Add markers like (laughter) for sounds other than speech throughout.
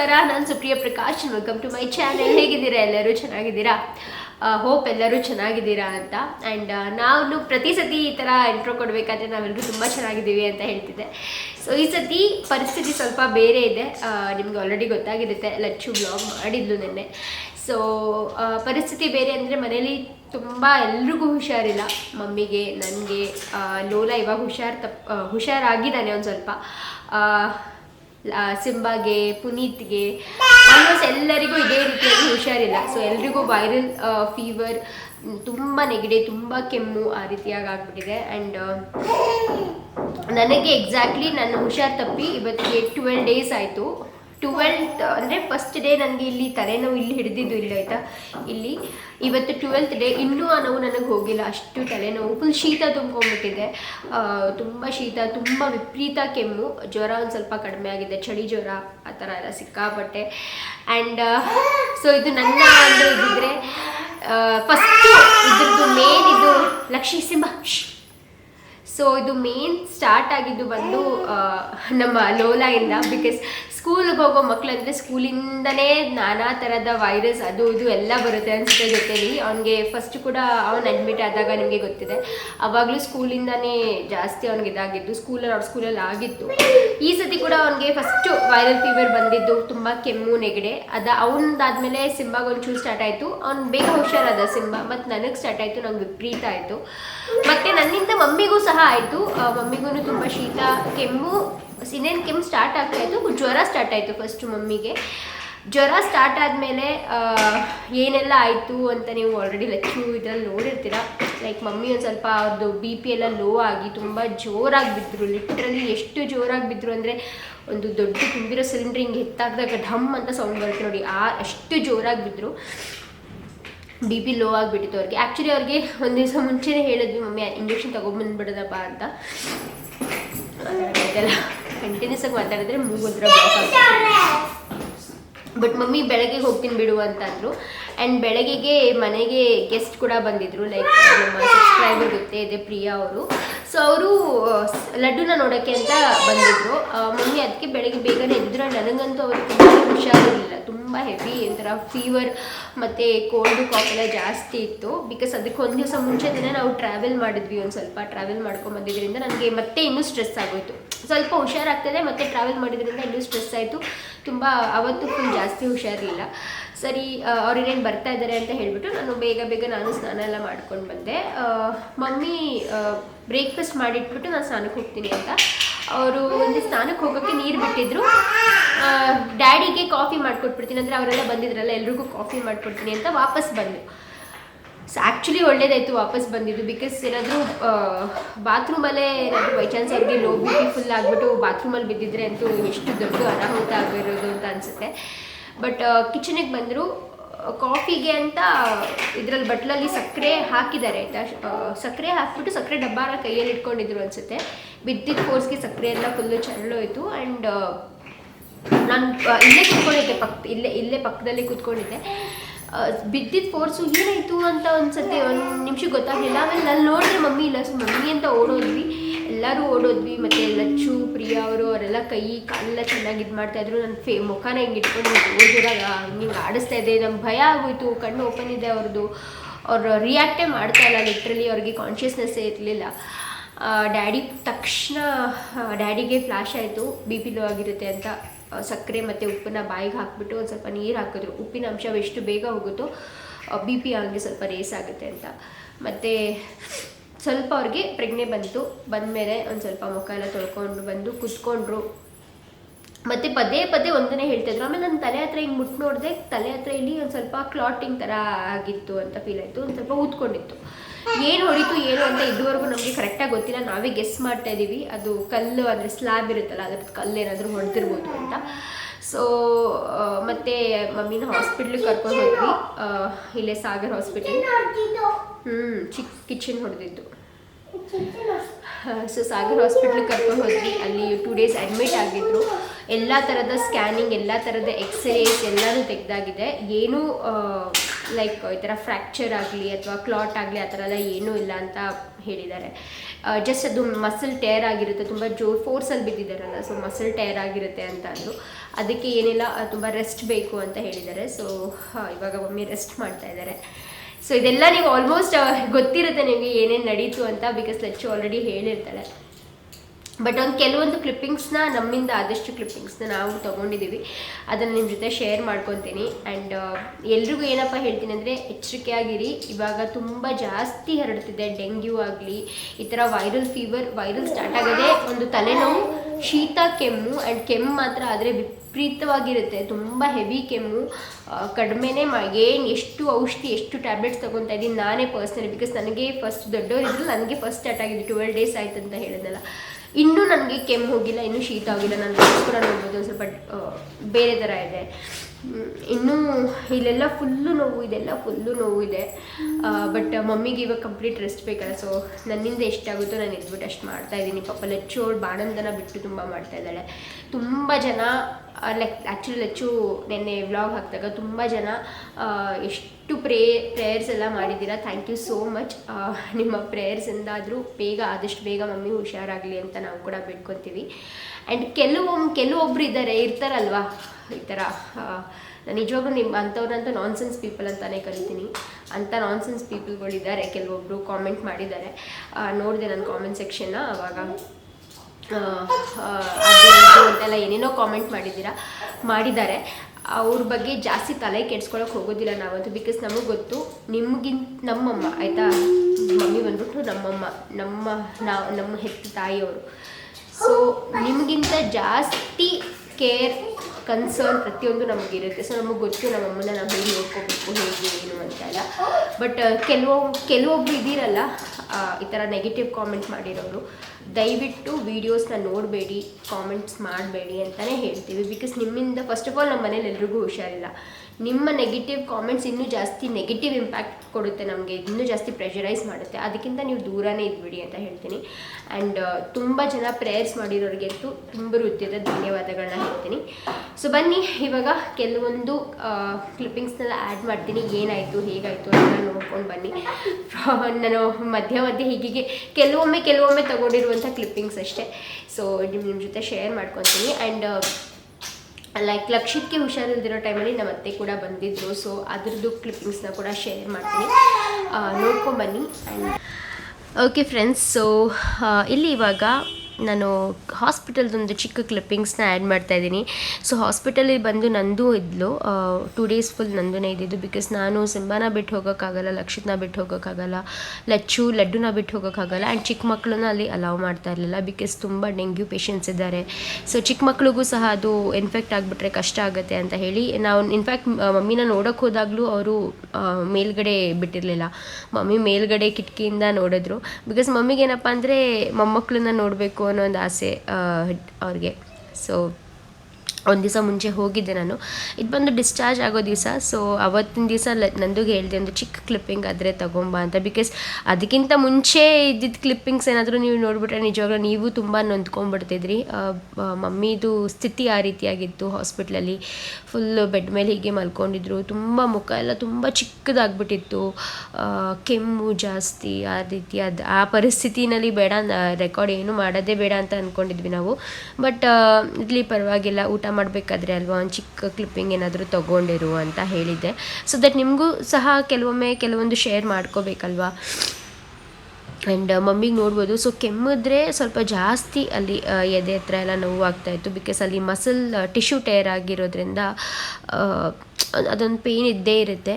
ನಮಸ್ಕಾರ ನಾನು Supriya Prakash. Welcome to my channel ಹೇಗಿದ್ದೀರಾ ಎಲ್ಲರೂ? ಚೆನ್ನಾಗಿದ್ದೀರಾ? ಹೋಪ್ ಎಲ್ಲರೂ ಚೆನ್ನಾಗಿದ್ದೀರಾ ಅಂತ. ಆ್ಯಂಡ್ ನಾನು ಪ್ರತಿ ಸತಿ ಈ ಥರ ಇಂಟ್ರೋ ಕೊಡಬೇಕಾದ್ರೆ ನಾವೆಲ್ಲರೂ ತುಂಬ ಚೆನ್ನಾಗಿದ್ದೀವಿ ಅಂತ ಹೇಳ್ತಿದ್ದೆ. ಸೊ ಈ ಸತಿ ಪರಿಸ್ಥಿತಿ ಸ್ವಲ್ಪ ಬೇರೆ ಇದೆ. ನಿಮ್ಗೆ ಆಲ್ರೆಡಿ ಗೊತ್ತಾಗಿರುತ್ತೆ. ಲಚ್ಚು ಬ್ಲಾಗ್ ಮಾಡಿದ್ಲು ನೆನ್ನೆ. ಸೊ ಪರಿಸ್ಥಿತಿ ಬೇರೆ ಅಂದರೆ ಮನೇಲಿ ತುಂಬ ಎಲ್ರಿಗೂ ಹುಷಾರಿಲ್ಲ. ಮಮ್ಮಿಗೆ ನನಗೆ ಲೋಲಾ ಇವಾಗ ಹುಷಾರ್ ತಪ್ ಆ, ಹುಷಾರಾಗಿದ್ದಾನೆ ಒಂದು ಸ್ವಲ್ಪ. ಸಿಂಬಾಗೆ, ಪುನೀತ್ಗೆ ಆಲ್ಮೋಸ್ಟ್ ಎಲ್ಲರಿಗೂ ಇದೇ ರೀತಿಯಾಗಿ ಹುಷಾರಿಲ್ಲ. ಸೊ ಎಲ್ರಿಗೂ ವೈರಲ್ ಫೀವರ್ ತುಂಬ ನೆಗಡಿ ತುಂಬ ಕೆಮ್ಮು ಆ ರೀತಿಯಾಗಿ ಆಗ್ಬಿಟ್ಟಿದೆ. ಆ್ಯಂಡ್ ನನಗೆ ಎಕ್ಸಾಕ್ಟ್ಲಿ ನನ್ನ ಹುಷಾರ್ ತಪ್ಪಿ ಇವತ್ತಿಗೆ ಟ್ವೆಲ್ ಡೇಸ್ ಆಯಿತು. ಟ್ವೆಲ್ತ್ ಅಂದರೆ ಫಸ್ಟ್ ಡೇ ನನಗೆ ಇಲ್ಲಿ ತಲೆನೋವು ಇಲ್ಲಿ ಹಿಡಿದಿದ್ದು ಇಲ್ಲ ಆಯಿತಾ? ಇಲ್ಲಿ ಇವತ್ತು ಟ್ವೆಲ್ತ್ ಡೇ ಇನ್ನೂ ಆ ನೋವು ನನಗೆ ಹೋಗಿಲ್ಲ. ಅಷ್ಟು ತಲೆನೋವು ಫುಲ್ ಶೀತ ತುಂಬ್ಕೊಂಡ್ಬಿಟ್ಟಿದೆ. ತುಂಬ ಶೀತ, ತುಂಬ ವಿಪರೀತ ಕೆಮ್ಮು. ಜ್ವರ ಒಂದು ಸ್ವಲ್ಪ ಕಡಿಮೆ ಆಗಿದೆ. ಚಳಿ ಜ್ವರ, ಆ ಥರ ಎಲ್ಲ ಸಿಕ್ಕಾಪಟ್ಟೆ. ಆ್ಯಂಡ್ ಸೊ ಇದು ನನ್ನ ಅಂದರೆ ಇದಿದ್ರೆ ಫಸ್ಟು ಇದ್ರದ್ದು ಮೇನ್ ಇದು ಲಕ್ಷ್ಮೀ ಸಿಂಹ. ಸೊ ಇದು ಮೇನ್ ಸ್ಟಾರ್ಟ್ ಆಗಿದ್ದು ಬಂದು ನಮ್ಮ ಲೋಲಾಯಿಂದ ಬಿಕಾಸ್ ಸ್ಕೂಲ್ಗೆ ಹೋಗೋ ಮಕ್ಕಳು ಅಂದರೆ ಸ್ಕೂಲಿಂದಲೇ ನಾನಾ ಥರದ ವೈರಸ್ ಅದು ಇದು ಎಲ್ಲ ಬರುತ್ತೆ ಅನಿಸುತ್ತೆ ಜೊತೆಲಿ. ಅವನಿಗೆ ಫಸ್ಟ್ ಕೂಡ ಅವನು ಅಡ್ಮಿಟ್ ಆದಾಗ ನಿಮಗೆ ಗೊತ್ತಿದೆ. ಅವಾಗಲೂ ಸ್ಕೂಲಿಂದನೇ ಜಾಸ್ತಿ ಅವ್ನಿಗೆ ಇದಾಗಿದ್ದು ಸ್ಕೂಲಲ್ಲಿ ಅವ್ರ ಸ್ಕೂಲಲ್ಲಿ ಆಗಿತ್ತು ಈ ಸತಿ ಕೂಡ ಅವನಿಗೆ ಫಸ್ಟು ವೈರಲ್ ಫೀವರ್ ಬಂದಿದ್ದು ತುಂಬ ಕೆಮ್ಮು, ನೆಗಡೆ. ಅದ ಅವನದಾದ್ಮೇಲೆ ಸಿಂಬಾಗ ಒಂಚೂರು ಸ್ಟಾರ್ಟ್ ಆಯಿತು. ಅವ್ನು ಬೇಗ ಹುಷಾರಾದ ಸಿಂಬಾ ಮತ್ತು ನನಗೆ ಸ್ಟಾರ್ಟ್ ಆಯಿತು, ನಂಗೆ ವಿಪರೀತ ಆಯಿತು. ಮತ್ತು ನನ್ನಿಂದ ಮಮ್ಮಿಗೂ ಸಹ ಆಯಿತು. ಮಮ್ಮಿಗೂ ತುಂಬ ಶೀತ, ಕೆಮ್ಮು, ಇನ್ನೇನು ಕೆಮ್ಮು ಸ್ಟಾರ್ಟ್ ಆಗ್ತಾ ಇತ್ತು. ಜ್ವರ ಸ್ಟಾರ್ಟ್ ಆಯಿತು ಫಸ್ಟು ಮಮ್ಮಿಗೆ. ಜ್ವರ ಸ್ಟಾರ್ಟ್ ಆದಮೇಲೆ ಏನೆಲ್ಲ ಆಯಿತು ಅಂತ ನೀವು ಆಲ್ರೆಡಿ ಲಚ್ಚು ಇದರಲ್ಲಿ ನೋಡಿರ್ತೀರ. ಲೈಕ್ ಮಮ್ಮಿ ಒಂದು ಸ್ವಲ್ಪ ಅವ್ರದ್ದು ಬಿ ಪಿ ಎಲ್ಲ ಲೋ ಆಗಿ ತುಂಬ ಜೋರಾಗಿ ಬಿದ್ದರು ಲಿಟ್ರಲಿ ಎಷ್ಟು ಜೋರಾಗಿ ಬಿದ್ದರು ಅಂದರೆ ಒಂದು ದೊಡ್ಡ ತುಂಬಿರೋ ಸಿಲಿಂಡ್ರ್ ಹಿಂಗೆ ಎತ್ತಾಕಿದಾಗ ಢಮ್ ಅಂತ ಸೌಂಡ್ ಬರುತ್ತೆ ನೋಡಿ. ಆ, ಅಷ್ಟು ಜೋರಾಗಿ ಬಿದ್ದರು ಬಿ ಪಿ ಲೋ ಆಗಿಬಿಟ್ಟಿತ್ತು ಅವ್ರಿಗೆ. ಆ್ಯಕ್ಚುಲಿ ಅವ್ರಿಗೆ ಒಂದು ದಿವಸ ಮುಂಚೆನೇ ಹೇಳಿದ್ವಿ, ಮಮ್ಮಿ ಇಂಜೆಕ್ಷನ್ ತೊಗೊಂಬಂದ್ಬಿಡೋದಪ್ಪ ಅಂತ. ಅದೆಲ್ಲ ಕಂಟಿನ್ಯೂಸ್ ಆಗಿ ಮಾತಾಡಿದ್ರೆ ಮೂಗುದ್ರ ಬಟ್ ಮಮ್ಮಿ ಬೆಳಗ್ಗೆ ಹೋಗ್ತೀನಿ ಬಿಡು ಅಂತ ಆ್ಯಂಡ್ ಬೆಳಗ್ಗೆಗೆ ಮನೆಗೆ ಗೆಸ್ಟ್ ಕೂಡ ಬಂದಿದ್ರು ಲೈಕ್ ನಮ್ಮ ಸಬ್ಸ್ಕ್ರೈಬರ್ ಗೊತ್ತೇ ಇದೆ ಪ್ರಿಯಾ ಅವರು. ಸೊ ಅವರು ಲಡ್ಡುನ ನೋಡೋಕ್ಕೆ ಅಂತ ಬಂದಿದ್ರು. ಮೊನ್ನೆ ಅದಕ್ಕೆ ಬೆಳಗ್ಗೆ ಬೇಗನೆ ಎದ್ದರು ನನಗಂತೂ ಅವರು ತುಂಬ ಹುಷಾರಿರಲಿಲ್ಲ. ತುಂಬ ಹೆವಿ ಒಂಥರ ಫೀವರ್ ಮತ್ತು ಕೋಲ್ಡು ಕಾಫ್ ಜಾಸ್ತಿ ಇತ್ತು. ಬಿಕಾಸ್ ಅದಕ್ಕೆ ಒಂದು ದಿವಸ ಮುಂಚೆ ದಿನ ನಾವು ಟ್ರಾವೆಲ್ ಮಾಡಿದ್ವಿ. ಒಂದು ಸ್ವಲ್ಪ ಟ್ರಾವೆಲ್ ಮಾಡ್ಕೊಂಬಂದಿದ್ದರಿಂದ ನನಗೆ ಮತ್ತೆ ಇನ್ನೂ ಸ್ಟ್ರೆಸ್ ಆಗೋಯಿತು. ಸ್ವಲ್ಪ ಹುಷಾರಾಗ್ತದೆ, ಮತ್ತೆ ಟ್ರಾವೆಲ್ ಮಾಡಿದ್ರಿಂದ ಇನ್ನೂ ಸ್ಟ್ರೆಸ್ ಆಯಿತು. ತುಂಬ, ಅವತ್ತು ಫುಲ್ ಜಾಸ್ತಿ ಹುಷಾರಿರಲಿಲ್ಲ ಸರಿ ಅವ್ರು ಇನ್ನೇನು ಬರ್ತಾ ಇದ್ದಾರೆ ಅಂತ ಹೇಳಿಬಿಟ್ಟು ನಾನು ಬೇಗ ಬೇಗ ನಾನು ಸ್ನಾನ ಎಲ್ಲ ಮಾಡ್ಕೊಂಡು ಬಂದೆ. ಮಮ್ಮಿ ಬ್ರೇಕ್ಫಾಸ್ಟ್ ಮಾಡಿಟ್ಬಿಟ್ಟು ನಾನು ಸ್ನಾನಕ್ಕೆ ಹೋಗ್ತೀನಿ ಅಂತ. ಅವರು ಒಂದು ಸ್ನಾನಕ್ಕೆ ಹೋಗೋಕ್ಕೆ ನೀರು ಬಿಟ್ಟಿದ್ರು. ಡ್ಯಾಡಿಗೆ ಕಾಫಿ ಮಾಡಿಕೊಟ್ಬಿಡ್ತೀನಿ ಅಂದರೆ ಅವರೆಲ್ಲ ಬಂದಿದ್ರಲ್ಲ, ಎಲ್ರಿಗೂ ಕಾಫಿ ಮಾಡಿಕೊಡ್ತೀನಿ ಅಂತ ವಾಪಸ್ ಬಂದು ಸೊ ಆ್ಯಕ್ಚುಲಿ ಒಳ್ಳೇದಾಯಿತು ವಾಪಸ್ ಬಂದಿದ್ದು ಬಿಕಾಸ್ ಏನಾದರೂ ಬಾತ್ರೂಮಲ್ಲೇ ಏನಾದರೂ ಬೈ ಚಾನ್ಸ್ ಅವ್ರಿಗೆ ಲೋ ಬ್ಯೂಟಿಫುಲ್ ಆಗಿಬಿಟ್ಟು ಬಾತ್ರೂಮಲ್ಲಿ ಬಿದ್ದಿದ್ರೆ ಅಂತೂ ಎಷ್ಟು ದೊಡ್ಡ ಅನಾಹುತ ಆಗಿರೋದು ಅಂತ ಅನಿಸುತ್ತೆ. ಬಟ್ ಕಿಚನಿಗೆ ಬಂದರು ಕಾಫಿಗೆ ಅಂತ ಇದರಲ್ಲಿ ಬಟ್ಲಲ್ಲಿ ಸಕ್ಕರೆ ಹಾಕಿದ್ದಾರೆ ಆಯಿತಾ? ಸಕ್ಕರೆ ಹಾಕ್ಬಿಟ್ಟು ಸಕ್ಕರೆ ಡಬ್ಬಾನ ಕೈಯಲ್ಲಿ ಇಟ್ಕೊಂಡಿದ್ರು ಅನಿಸುತ್ತೆ. ಬಿದ್ದಿದ್ದ ಫೋರ್ಸ್ಗೆ ಸಕ್ಕರೆ ಎಲ್ಲ ಫುಲ್ಲು ಚರಳೋಯ್ತು ಆ್ಯಂಡ್ ನಾನು ಆ, ಇಲ್ಲೇ ಕೂತ್ಕೊಂಡಿದ್ದೆ ಪಕ್ ಇಲ್ಲೇ ಇಲ್ಲೇ ಪಕ್ಕದಲ್ಲಿ ಕೂತ್ಕೊಂಡಿದ್ದೆ. ಬಿದ್ದಿದ್ದ ಫೋರ್ಸು ಏನಾಯಿತು ಅಂತ ಅನ್ಸುತ್ತೆ ಒಂದು ನಿಮಿಷ ಗೊತ್ತಾಗಲಿಲ್ಲ. ಆಮೇಲೆ ನಾನು ನೋಡಿದ್ರೆ ಮಮ್ಮಿ ಇಲ್ಲ ಸೊ ಮಮ್ಮಿ ಅಂತ ಓಡೋದ್ವಿ. ಎಲ್ಲರೂ ಓಡೋದ್ವಿ, ಮತ್ತು ಲಚ್ಚು ಪ್ರಿಯಾ ಅವರು, ಅವರೆಲ್ಲ ಕೈ, ಕಾಲೆಲ್ಲ ಚೆನ್ನಾಗಿ ಇದು ಮಾಡ್ತಾಯಿದ್ರು ನನ್ನ ಫೇ, ಮುಖನ ಹಿಂಗೆ ಇಟ್ಕೊಂಡು ಓದಿರಾಗ ಹಿಂಗೆ ಆಡಿಸ್ತಾ ಇದೆ ನಂಗೆ ಭಯ ಆಗೋಯ್ತು. ಕಣ್ಣು ಓಪನ್ ಇದೆ ಅವ್ರದ್ದು ಅವರು ರಿಯಾಕ್ಟೇ ಮಾಡ್ತಾ ಇಲ್ಲ ಲಿಟ್ರಲಿ ಅವ್ರಿಗೆ ಕಾನ್ಷಿಯಸ್ನೆಸ್ಸೇ ಇರಲಿಲ್ಲ. ಡ್ಯಾಡಿ ತಕ್ಷಣ ಡ್ಯಾಡಿಗೆ ಫ್ಲಾಶ್ ಆಯಿತು. ಬಿ ಪಿ ಲೋ ಆಗಿರುತ್ತೆ ಅಂತ ಸಕ್ಕರೆ ಮತ್ತು ಉಪ್ಪನ್ನ ಬಾಯಿಗೆ ಹಾಕ್ಬಿಟ್ಟು ಒಂದು ಸ್ವಲ್ಪ ನೀರು ಹಾಕಿದ್ರು. ಉಪ್ಪಿನ ಅಂಶ ಎಷ್ಟು ಬೇಗ ಹೋಗುತ್ತೋ ಬಿ ಪಿ ಹಂಗೆ ಸ್ವಲ್ಪ ರೇಸ್ ಆಗುತ್ತೆ ಅಂತ. ಮತ್ತು ಸ್ವಲ್ಪ ಅವ್ರಿಗೆ ಪ್ರೆಗ್ನೆ ಬಂತು. ಬಂದಮೇಲೆ ಒಂದು ಸ್ವಲ್ಪ ಮುಖ ಎಲ್ಲ ತೊಳ್ಕೊಂಡು ಬಂದು ಕುತ್ಕೊಂಡ್ರು. ಮತ್ತೆ ಪದೇ ಪದೇ ಒಂದನೇ ಹೇಳ್ತಿದ್ರು ಆಮೇಲೆ ನನ್ನ ತಲೆ ಹತ್ರ ಹಿಂಗೆ ಮುಟ್ಟು ನೋಡಿದೆ ತಲೆ ಹತ್ರ ಇಲ್ಲಿ ಒಂದು ಸ್ವಲ್ಪ ಕ್ಲಾಟಿಂಗ್ ಥರ ಆಗಿತ್ತು ಅಂತ ಫೀಲ್ ಆಯಿತು. ಒಂದು ಸ್ವಲ್ಪ ಊದ್ಕೊಂಡಿತ್ತು. ಏನು ಹೊಡಿತು, ಏನು ಅಂತ ಇದುವರೆಗೂ ನಮಗೆ ಕರೆಕ್ಟಾಗಿ ಗೊತ್ತಿಲ್ಲ. ನಾವೇ ಗೆಸ್ ಮಾಡ್ತಾ ಇದ್ದೀವಿ ಅದು ಕಲ್ಲು ಅಂದರೆ ಸ್ಲ್ಯಾಬ್ ಇರುತ್ತಲ್ಲ, ಅದಕ್ಕೆ ಕಲ್ಲು ಏನಾದರೂ ಹೊಡೆದಿರ್ಬೋದು ಅಂತ. ಸೊ ಮತ್ತೆ ಮಮ್ಮಿನ ಹಾಸ್ಪಿಟ್ಲಿಗೆ ಕರ್ಕೊಂಡು ಹೋದ್ವಿ. ಇಲ್ಲೇ ಸಾಗರ್ ಹಾಸ್ಪಿಟಲ್ ಹ್ಞೂ ಚಿಕ್ಕ ಕಿಚನ್ ಹೊಡೆದಿದ್ದು. ಸೊ ಸಾಗರ್ ಹಾಸ್ಪಿಟ್ಲಿಗೆ ಕರ್ಕೊಂಡು ಹೋದ್ವಿ. ಅಲ್ಲಿ ಟೂ ಡೇಸ್ ಅಡ್ಮಿಟ್ ಆಗಿದ್ರು. ಎಲ್ಲ ಥರದ ಸ್ಕ್ಯಾನಿಂಗ್ ಎಲ್ಲ ಥರದ ಎಕ್ಸ್ರೇಸ್ ಎಲ್ಲನೂ ತೆಗೆದಾಗಿದೆ. ಏನೂ ಲೈಕ್ ಈ ಥರ ಫ್ರ್ಯಾಕ್ಚರ್ ಆಗಲಿ ಅಥವಾ ಕ್ಲಾಟ್ ಆಗಲಿ ಆ ಥರ ಎಲ್ಲ ಏನೂ ಇಲ್ಲ ಅಂತ ಹೇಳಿದ್ದಾರೆ. ಜಸ್ಟ್ ಅದು ಮಸಲ್ ಟೇರ್ ಆಗಿರುತ್ತೆ, ತುಂಬ ಜೋ ಫೋರ್ಸಲ್ಲಿ ಬಿದ್ದಿದ್ದಾರಲ್ಲ ಸೊ ಮಸಲ್ ಟೇರ್ ಆಗಿರುತ್ತೆ ಅಂತ ಅಂದರು ಅದಕ್ಕೆ ಏನಿಲ್ಲ ತುಂಬ ರೆಸ್ಟ್ ಬೇಕು ಅಂತ ಹೇಳಿದ್ದಾರೆ. ಸೊ ಇವಾಗ ಮಮ್ಮಿ ರೆಸ್ಟ್ ಮಾಡ್ತಾ ಇದ್ದಾರೆ. ಸೊ ಇದೆಲ್ಲ ನೀವು ಆಲ್ಮೋಸ್ಟ್ ಗೊತ್ತಿರುತ್ತೆ ನಿಮಗೆ ಏನೇನು ನಡೀತು ಅಂತ ಬಿಕಾಸ್ ಲಚ್ಚು ಆಲ್ರೆಡಿ ಹೇಳಿರ್ತಾಳೆ. ಬಟ್ ಒಂದು ಕೆಲವೊಂದು ಕ್ಲಿಪ್ಪಿಂಗ್ಸ್ನ ನಮ್ಮಿಂದ ಆದಷ್ಟು ಕ್ಲಿಪ್ಪಿಂಗ್ಸ್ನ ನಾವು ತೊಗೊಂಡಿದ್ದೀವಿ ಅದನ್ನು ನಿಮ್ಮ ಜೊತೆ ಶೇರ್ ಮಾಡ್ಕೊತೀನಿ. ಆ್ಯಂಡ್ ಎಲ್ರಿಗೂ ಏನಪ್ಪ ಹೇಳ್ತೀನಿ ಅಂದರೆ ಎಚ್ಚರಿಕೆಯಾಗಿರಿ. ಇವಾಗ ತುಂಬ ಜಾಸ್ತಿ ಹರಡ್ತಿದೆ ಡೆಂಗ್ಯೂ ಆಗಲಿ, ಈ ಥರ ವೈರಲ್ ಫೀವರ್ ವೈರಲ್ ಸ್ಟಾರ್ಟ್ ಆಗೋದೇ ಒಂದು ತಲೆನೋವು, ಶೀತ, ಕೆಮ್ಮು ಆ್ಯಂಡ್ ಕೆಮ್ಮು ಮಾತ್ರ ಆದರೆ ವಿಪರೀತವಾಗಿರುತ್ತೆ. ತುಂಬ ಹೆವಿ ಕೆಮ್ಮು ಕಡಿಮೆನೇ ಮಾ, ಏನು ಎಷ್ಟು ಔಷಧಿ, ಎಷ್ಟು ಟ್ಯಾಬ್ಲೆಟ್ಸ್ ತೊಗೊತಾ ಇದ್ದೀನಿ ನಾನೇ ಪರ್ಸ್ನಲಿ ಬಿಕಾಸ್ ನನಗೆ ಫಸ್ಟ್ ದೊಡ್ಡವರಿದ್ರು, ನನಗೆ ಫಸ್ಟ್ ಸ್ಟಾರ್ಟ್ ಆಗಿದ್ದು ಟ್ವೆಲ್ ಡೇಸ್ ಆಯ್ತು ಅಂತ ಹೇಳಿದ್ನಲ್ಲ. ಇನ್ನೂ ನನಗೆ ಕೆಮ್ಮು ಹೋಗಿಲ್ಲ ಇನ್ನೂ ಶೀತ ಆಗಿಲ್ಲ. ನನ್ನ ಕೂಡ ನೋಡ್ಬೋದು ಸ್ವಲ್ಪ ಬೇರೆ ಥರ ಇದೆ. ಇನ್ನೂ ಇಲ್ಲೆಲ್ಲ ಫುಲ್ಲು ನೋವು ಇದೆಲ್ಲ ಫುಲ್ಲು ನೋವು ಇದೆ. ಬಟ್ ಮಮ್ಮಿಗೆ ಇವಾಗ ಕಂಪ್ಲೀಟ್ ರೆಸ್ಟ್ ಬೇಕಲ್ಲ ಸೊ ನನ್ನಿಂದ ಎಷ್ಟಾಗುತ್ತೋ ನಾನು ಇದ್ಬಿಟ್ಟು ಅಷ್ಟು ಮಾಡ್ತಾ ಇದ್ದೀನಿ. ಪಾಪ ಲಚ್ಚು ಅವಳು ಬಾಣಂದನ ಬಿಟ್ಟು ತುಂಬ ಮಾಡ್ತಾ ಇದ್ದಾಳೆ. ತುಂಬ ಜನ ಲೈಕ್ ಆ್ಯಕ್ಚುಲಿ ಲಚ್ಚು ನೆನ್ನೆ ವ್ಲಾಗ್ ಹಾಕಿದಾಗ ತುಂಬ ಜನ ಆ, ಎಷ್ಟು ಪ್ರೇ ಪ್ರೇಯರ್ಸ್ ಎಲ್ಲ ಮಾಡಿದ್ದೀರಾ? ಥ್ಯಾಂಕ್ ಯು ಸೋ ಮಚ್ ನಿಮ್ಮ ಪ್ರೇಯರ್ಸ್ ಎಂದಾದರೂ ಬೇಗ ಆದಷ್ಟು ಬೇಗ ಮಮ್ಮಿ ಹುಷಾರಾಗಲಿ ಅಂತ ನಾವು ಕೂಡ ಬಿಟ್ಕೊತೀವಿ ಆ್ಯಂಡ್ ಕೆಲವೊಮ್ಮೆ ಕೆಲವೊಬ್ರು ಇದ್ದಾರೆ ಇರ್ತಾರಲ್ವಾ? ಈ ಥರ ನಿಜವಾಗ್ಲೂ ನಿಮ್ಮ ಅಂಥವ್ರಂತೂ ನಾನ್ಸೆನ್ಸ್ ಪೀಪಲ್ ಅಂತಲೇ ಕರಿತೀನಿ. ಅಂಥ ನಾನ್ಸೆನ್ಸ್ ಪೀಪಲ್ಗಳಿದ್ದಾರೆ ಕೆಲವೊಬ್ಬರು ಕಾಮೆಂಟ್ ಮಾಡಿದ್ದಾರೆ. ನೋಡಿದೆ ನನ್ನ ಕಾಮೆಂಟ್ ಸೆಕ್ಷನ್ನ ಅವಾಗ. ಆ, ಆ, ಅದು ಇದು ಅಂತೆಲ್ಲ ಏನೇನೋ ಕಾಮೆಂಟ್ ಮಾಡಿದ್ದೀರಾ ಮಾಡಿದ್ದಾರೆ. ಅವ್ರ ಬಗ್ಗೆ ಜಾಸ್ತಿ ತಲೆ ಕೆಡ್ಸ್ಕೊಳಕ್ಕೆ ಹೋಗೋದಿಲ್ಲ ನಾವಂತೂ ಬಿಕಾಸ್ ನಮಗೆ ಗೊತ್ತು, ನಿಮಗಿಂತ ನಮ್ಮಮ್ಮ, ಆಯಿತಾ? ಮಮ್ಮಿ ಬಂದ್ಬಿಟ್ಟು ನಮ್ಮಮ್ಮ, ನಮ್ಮ ನಾವು, ನಮ್ಮ ಹೆತ್ತ ತಾಯಿಯವರು. ಸೊ ನಿಮಗಿಂತ ಜಾಸ್ತಿ ಕೇರ್ ಕನ್ಸರ್ನ್ ಪ್ರತಿಯೊಂದು ನಮಗಿರುತ್ತೆ. ಸೊ ನಮಗೆ ಗೊತ್ತು ನಮ್ಮ ಅಮ್ಮನ ನಾವು ಹೇಗೆ ನೋಡ್ಕೋಬೇಕು, ಹೇಗೆ ಏನು ಅಂತ ಎಲ್ಲ ಬಟ್ ಕೆಲವು, ಕೆಲವೊಬ್ರು ಇದ್ದೀರಲ್ಲ ಈ ಥರ ನೆಗೆಟಿವ್ ಕಾಮೆಂಟ್ ಮಾಡಿರೋರು, ದಯವಿಟ್ಟು ವೀಡಿಯೋಸ್ನ ನೋಡಬೇಡಿ ಕಾಮೆಂಟ್ಸ್ ಮಾಡಬೇಡಿ ಅಂತಲೇ ಹೇಳ್ತೀವಿ. ಬಿಕಾಸ್ ನಿಮ್ಮಿಂದ ಫಸ್ಟ್ ಆಫ್ ಆಲ್ ನಮ್ಮ ಮನೇಲಿ ಎಲ್ರಿಗೂ ಹುಷಾರಿಲ್ಲ. ನಿಮ್ಮ ನೆಗೆಟಿವ್ ಕಾಮೆಂಟ್ಸ್ ಇನ್ನೂ ಜಾಸ್ತಿ ನೆಗೆಟಿವ್ ಇಂಪ್ಯಾಕ್ಟ್ ಕೊಡುತ್ತೆ ನಮಗೆ, ಇನ್ನೂ ಜಾಸ್ತಿ ಪ್ರೆಷರೈಸ್ ಮಾಡುತ್ತೆ. ಅದಕ್ಕಿಂತ ನೀವು ದೂರನೇ ಇದ್ಬಿಡಿ ಅಂತ ಹೇಳ್ತೀನಿ. ಆ್ಯಂಡ್ ತುಂಬ ಜನ ಪ್ರೇಯರ್ಸ್ ಮಾಡಿರೋರಿಗಂತೂ ತುಂಬ ಹೃದಯದ ಧನ್ಯವಾದಗಳನ್ನ ಹೇಳ್ತೀನಿ. ಸೊ ಬನ್ನಿ, ಇವಾಗ ಕೆಲವೊಂದು ಕ್ಲಿಪ್ಪಿಂಗ್ಸ್ನೆಲ್ಲ ಆ್ಯಡ್ ಮಾಡ್ತೀನಿ. ಏನಾಯಿತು, ಹೇಗಾಯಿತು ಅಂತ ನೋಡ್ಕೊಂಡು ಬನ್ನಿ. (laughs) ನಾನು ಮಧ್ಯ ಮಧ್ಯೆ ಹೀಗೆ ಕೆಲವೊಮ್ಮೆ ಕೆಲವೊಮ್ಮೆ ತಗೊಂಡಿರುವಂಥ ಕ್ಲಿಪ್ಪಿಂಗ್ಸ್ ಅಷ್ಟೇ. ಸೊ ನಿಮ್ಮ ನಿಮ್ಮ ಜೊತೆ ಶೇರ್ ಮಾಡ್ಕೊತೀನಿ. ಆ್ಯಂಡ್ ಲೈಕ್ ಲಕ್ಷಿತ್ಗೆ ಹುಷಾರಿಲ್ದಿರೋ ಟೈಮಲ್ಲಿ ನಮ್ಮ ಅತ್ತೆ ಕೂಡ ಬಂದಿದ್ದರು ಸೊ ಅದ್ರದ್ದು ಕ್ಲಿಪ್ಪಿಂಗ್ಸ್ನ ಕೂಡ ಶೇರ್ ಮಾಡ್ತೀನಿ. ನೋಡ್ಕೊಂಬನ್ನಿ ಓಕೆ ಫ್ರೆಂಡ್ಸ್ ಸೊ ಇಲ್ಲಿ ಇವಾಗ ನಾನು ಹಾಸ್ಪಿಟಲ್ದೊಂದು ಚಿಕ್ಕ ಕ್ಲಿಪ್ಪಿಂಗ್ಸ್ನ ಆ್ಯಡ್ ಮಾಡ್ತಾ ಇದ್ದೀನಿ. ಸೊ ಹಾಸ್ಪಿಟಲಿಗೆ ಬಂದು ನಂದು ಇದ್ಲು ಟೂ ಡೇಸ್ ಫುಲ್ ನಂದುನೇ ಇದ್ದಿದ್ದು ಬಿಕಾಸ್ ನಾನು ಸಿಂಬಾನ ಬಿಟ್ಟು ಹೋಗೋಕ್ಕಾಗಲ್ಲ, ಲಕ್ಷಿತ್ನ ಬಿಟ್ಟು ಹೋಗೋಕ್ಕಾಗಲ್ಲ, ಲಚ್ಚು, ಲಡ್ಡುನ ಬಿಟ್ಟು ಹೋಗೋಕ್ಕಾಗಲ್ಲ ಆ್ಯಂಡ್ ಚಿಕ್ಕ ಮಕ್ಕಳನ್ನ ಅಲ್ಲಿ ಅಲೌ ಮಾಡ್ತಾ ಇರಲಿಲ್ಲ ಬಿಕಾಸ್ ತುಂಬ ಡೆಂಗ್ಯೂ ಪೇಷಂಟ್ಸ್ ಇದ್ದಾರೆ. ಸೊ ಚಿಕ್ಕ ಮಕ್ಕಳಿಗೂ ಸಹ ಅದು ಇನ್ಫೆಕ್ಟ್ ಆಗಿಬಿಟ್ರೆ ಕಷ್ಟ ಆಗುತ್ತೆ ಅಂತ ಹೇಳಿ, ನಾವು ಇನ್ಫ್ಯಾಕ್ಟ್ ಮಮ್ಮಿನ ನೋಡೋಕೆ ಹೋದಾಗಲೂ ಅವರು ಮೇಲ್ಗಡೆ ಬಿಟ್ಟಿರಲಿಲ್ಲ. ಮಮ್ಮಿ ಮೇಲ್ಗಡೆ ಕಿಟಕಿಯಿಂದ ನೋಡಿದ್ರು. ಬಿಕಾಸ್ ಮಮ್ಮಿಗೇನಪ್ಪ ಅಂದರೆ ಮೊಮ್ಮಕ್ಕಳನ್ನ ನೋಡಬೇಕು ಅನ್ನೋ ಒಂದು ಆಸೆ ಅವ್ರಿಗೆ. ಸೊ ಒಂದು ದಿವಸ ಮುಂಚೆ ಹೋಗಿದ್ದೆ ನಾನು. ಇದು ಬಂದು ಡಿಸ್ಚಾರ್ಜ್ ಆಗೋ ದಿವಸ ಸೊ ಅವತ್ತಿನ ದಿವಸ ನಂದುಗೆ ಹೇಳಿದೆ ಒಂದು ಚಿಕ್ಕ ಕ್ಲಿಪ್ಪಿಂಗ್ ಆದರೆ ತಗೊಂಬ ಅಂತ. ಬಿಕಾಸ್ ಅದಕ್ಕಿಂತ ಮುಂಚೆ ಇದ್ದಿದ್ದ ಕ್ಲಿಪ್ಪಿಂಗ್ಸ್ ಏನಾದರೂ ನೀವು ನೋಡಿಬಿಟ್ರೆ ನಿಜವಾಗ್ಲೂ ನೀವು ತುಂಬ ನೊಂದ್ಕೊಂಡ್ಬಿಡ್ತಿದ್ರಿ. ಮಮ್ಮಿದು ಸ್ಥಿತಿ ಆ ರೀತಿಯಾಗಿತ್ತು ಹಾಸ್ಪಿಟ್ಲಲ್ಲಿ ಫುಲ್ಲು ಬೆಡ್ ಮೇಲೆ ಹೀಗೆ ಮಲ್ಕೊಂಡಿದ್ರು. ತುಂಬ ಮುಖ ಎಲ್ಲ ತುಂಬ ಚಿಕ್ಕದಾಗ್ಬಿಟ್ಟಿತ್ತು. ಕೆಮ್ಮು ಜಾಸ್ತಿ ಆ ರೀತಿ ಅದು, ಆ ಪರಿಸ್ಥಿತಿನಲ್ಲಿ ಬೇಡ ರೆಕಾರ್ಡ್ ಏನು ಮಾಡೋದೇ ಬೇಡ ಅಂತ ಅಂದ್ಕೊಂಡಿದ್ವಿ ನಾವು. ಬಟ್ ಇಲ್ಲಿ ಪರವಾಗಿಲ್ಲ, ಊಟ ಮಾಡಬೇಕಾದ್ರೆ ಅಲ್ವಾ? ಒಂದು ಚಿಕ್ಕ ಕ್ಲಿಪ್ಪಿಂಗ್ ಏನಾದರೂ ತೊಗೊಂಡಿರು ಅಂತ ಹೇಳಿದ್ದೆ. ಸೊ ದಟ್ ನಿಮಗೂ ಸಹ ಕೆಲವೊಮ್ಮೆ ಕೆಲವೊಂದು ಶೇರ್ ಮಾಡ್ಕೋಬೇಕಲ್ವಾ? ಆ್ಯಂಡ್ ಮಮ್ಮಿಗೆ ನೋಡ್ಬೋದು. ಸೊ ಕೆಮ್ಮಿದ್ರೆ ಸ್ವಲ್ಪ ಜಾಸ್ತಿ ಅಲ್ಲಿ ಎದೆ ಹತ್ರ ಎಲ್ಲ ನೋವು ಆಗ್ತಾಯಿತ್ತು ಬಿಕಾಸ್ ಅಲ್ಲಿ ಮಸಲ್ ಟಿಶ್ಯೂ ಟೇರ್ ಆಗಿರೋದ್ರಿಂದ ಅದೊಂದು ಪೇಯ್ನ್ ಇದ್ದೇ ಇರುತ್ತೆ.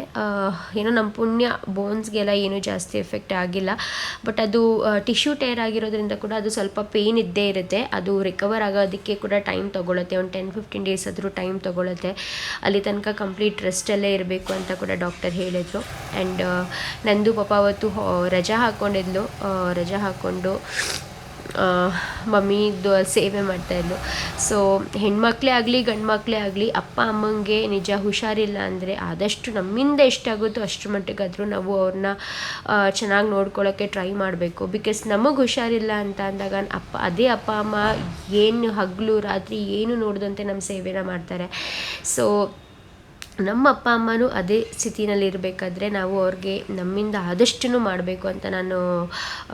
ಏನೋ ನಮ್ಮ ಪುಣ್ಯ ಬೋನ್ಸ್ಗೆಲ್ಲ ಏನೂ ಜಾಸ್ತಿ ಎಫೆಕ್ಟ್ ಆಗಿಲ್ಲ. ಬಟ್ ಅದು ಟಿಶ್ಯೂ ಟೇರ್ ಆಗಿರೋದ್ರಿಂದ ಕೂಡ ಅದು ಸ್ವಲ್ಪ ಪೇಯ್ನ್ ಇದ್ದೇ ಇರುತ್ತೆ. ಅದು ರಿಕವರ್ ಆಗೋದಕ್ಕೆ ಕೂಡ ಟೈಮ್ ತೊಗೊಳುತ್ತೆ. ಒಂದು ಟೆನ್ ಫಿಫ್ಟೀನ್ ಡೇಸ್ ಆದರೂ ಟೈಮ್ ತೊಗೊಳುತ್ತೆ. ಅಲ್ಲಿ ತನಕ ಕಂಪ್ಲೀಟ್ ರೆಸ್ಟಲ್ಲೇ ಇರಬೇಕು ಅಂತ ಕೂಡ ಡಾಕ್ಟರ್ ಹೇಳಿದರು. ಆ್ಯಂಡ್ ನಂದು ಪಾಪ ಅವತ್ತು ರಜಾ ಹಾಕ್ಕೊಂಡಿದ್ಲು ರಜಾ ಹಾಕ್ಕೊಂಡು ಮಮ್ಮಿದು ಸೇವೆ ಮಾಡ್ತಾಯಿದ್ಲು ಸೊ ಹೆಣ್ಮಕ್ಳೇ ಆಗಲಿ ಗಂಡು ಮಕ್ಕಳೇ ಆಗಲಿ, ಅಪ್ಪ, ಅಮ್ಮಂಗೆ ನಿಜ ಹುಷಾರಿಲ್ಲ ಅಂದರೆ ಆದಷ್ಟು ನಮ್ಮಿಂದ ಎಷ್ಟಾಗುತ್ತೋ ಅಷ್ಟು ಮಟ್ಟಿಗಾದರೂ ನಾವು ಅವ್ರನ್ನ ಚೆನ್ನಾಗಿ ನೋಡ್ಕೊಳ್ಳೋಕ್ಕೆ ಟ್ರೈ ಮಾಡಬೇಕು. ಬಿಕಾಸ್ ನಮಗೆ ಹುಷಾರಿಲ್ಲ ಅಂತ ಅಂದಾಗ ಅಪ್ಪ, ಅದೇ ಅಪ್ಪ, ಅಮ್ಮ ಏನು ಹಗಲು, ರಾತ್ರಿ ಏನು ನೋಡಿದಂತೆ ನಮ್ಮ ಸೇವೆನ ಮಾಡ್ತಾರೆ. ಸೊ ನಮ್ಮ ಅಪ್ಪ ಅಮ್ಮನೂ ಅದೇ ಸ್ಥಿತಿನಲ್ಲಿ ಇರಬೇಕಾದ್ರೆ ನಾವು ಅವ್ರಿಗೆ ನಮ್ಮಿಂದ ಆದಷ್ಟು ಮಾಡಬೇಕು ಅಂತ ನಾನು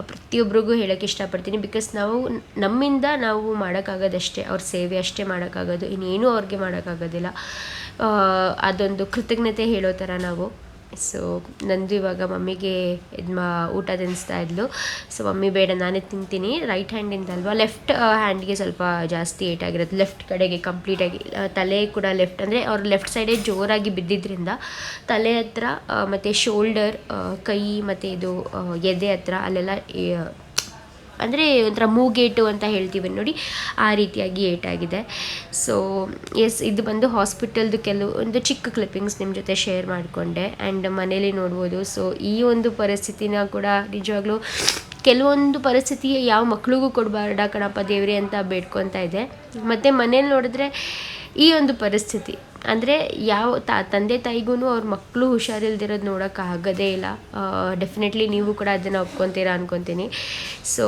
ಪ್ರತಿಯೊಬ್ಬರಿಗೂ ಹೇಳೋಕ್ಕೆ ಇಷ್ಟಪಡ್ತೀನಿ. ಬಿಕಾಸ್ ನಾವು ನಮ್ಮಿಂದ ನಾವು ಮಾಡೋಕ್ಕಾಗೋದಷ್ಟೇ, ಅವ್ರ ಸೇವೆ ಅಷ್ಟೇ ಮಾಡೋಕ್ಕಾಗೋದು, ಇನ್ನೇನು ಅವ್ರಿಗೆ ಮಾಡೋಕ್ಕಾಗೋದಿಲ್ಲ. ಅದೊಂದು ಕೃತಜ್ಞತೆ ಹೇಳೋ ಥರ ನಾವು ಸೊ ನಂದು ಇವಾಗ ಮಮ್ಮಿಗೆ ಇದು ಮಾ ಊಟ ತಿನ್ನಿಸ್ತಾ ಇದ್ಲು. ಸೊ ಮಮ್ಮಿ ಬೇಡ, ನಾನೇ ತಿಂತೀನಿ. ರೈಟ್ ಹ್ಯಾಂಡಿಂದ ಅಲ್ವಾ? ಲೆಫ್ಟ್ ಹ್ಯಾಂಡ್ಗೆ ಸ್ವಲ್ಪ ಜಾಸ್ತಿ ಏಟಾಗಿರುತ್ತೆ ಲೆಫ್ಟ್ ಕಡೆಗೆ ಕಂಪ್ಲೀಟಾಗಿ ತಲೆ ಕೂಡ ಲೆಫ್ಟ್ ಅಂದರೆ ಅವ್ರ ಲೆಫ್ಟ್ ಸೈಡೇ ಜೋರಾಗಿ ಬಿದ್ದಿದ್ದರಿಂದ ತಲೆ ಹತ್ರ ಮತ್ತು ಶೋಲ್ಡರ್ ಕೈ ಮತ್ತು ಇದು ಎದೆ ಹತ್ರ ಅಲ್ಲೆಲ್ಲ ಅಂದರೆ ಒಂಥರ ಮೂಗೇಟು ಅಂತ ಹೇಳ್ತೀವಿ ನೋಡಿ, ಆ ರೀತಿಯಾಗಿ ಏಟಾಗಿದೆ. ಸೊ ಎಸ್ ಇದು ಬಂದು ಹಾಸ್ಪಿಟಲ್ದು ಕೆಲವು, ಒಂದು ಚಿಕ್ಕ ಕ್ಲಿಪ್ಪಿಂಗ್ಸ್ ನಿಮ್ಮ ಜೊತೆ ಶೇರ್ ಮಾಡಿಕೊಂಡೆ. ಆ್ಯಂಡ್ ಮನೇಲಿ ನೋಡ್ಬೋದು. ಸೊ ಈ ಒಂದು ಪರಿಸ್ಥಿತಿನ ಕೂಡ ನಿಜವಾಗ್ಲೂ ಕೆಲವೊಂದು ಪರಿಸ್ಥಿತಿ ಯಾವ ಮಕ್ಳಿಗೂ ಕೊಡಬಾರ್ದ ಕಣಪ್ಪ ದೇವ್ರಿ ಅಂತ ಬೇಡ್ಕೊತಾ ಇದೆ. ಮತ್ತು ಮನೇಲಿ ನೋಡಿದ್ರೆ ಈ ಒಂದು ಪರಿಸ್ಥಿತಿ, ಅಂದರೆ ಯಾವ ತಾ, ತಂದೆ ತಾಯಿಗೂ ಅವ್ರ ಮಕ್ಕಳು ಹುಷಾರಿಲ್ದಿರೋದು ನೋಡೋಕ್ಕಾಗೋದೇ ಇಲ್ಲ. ಡೆಫಿನೆಟ್ಲಿ ನೀವು ಕೂಡ ಅದನ್ನು ಒಪ್ಕೊತೀರಾ ಅನ್ಕೊತೀನಿ. ಸೊ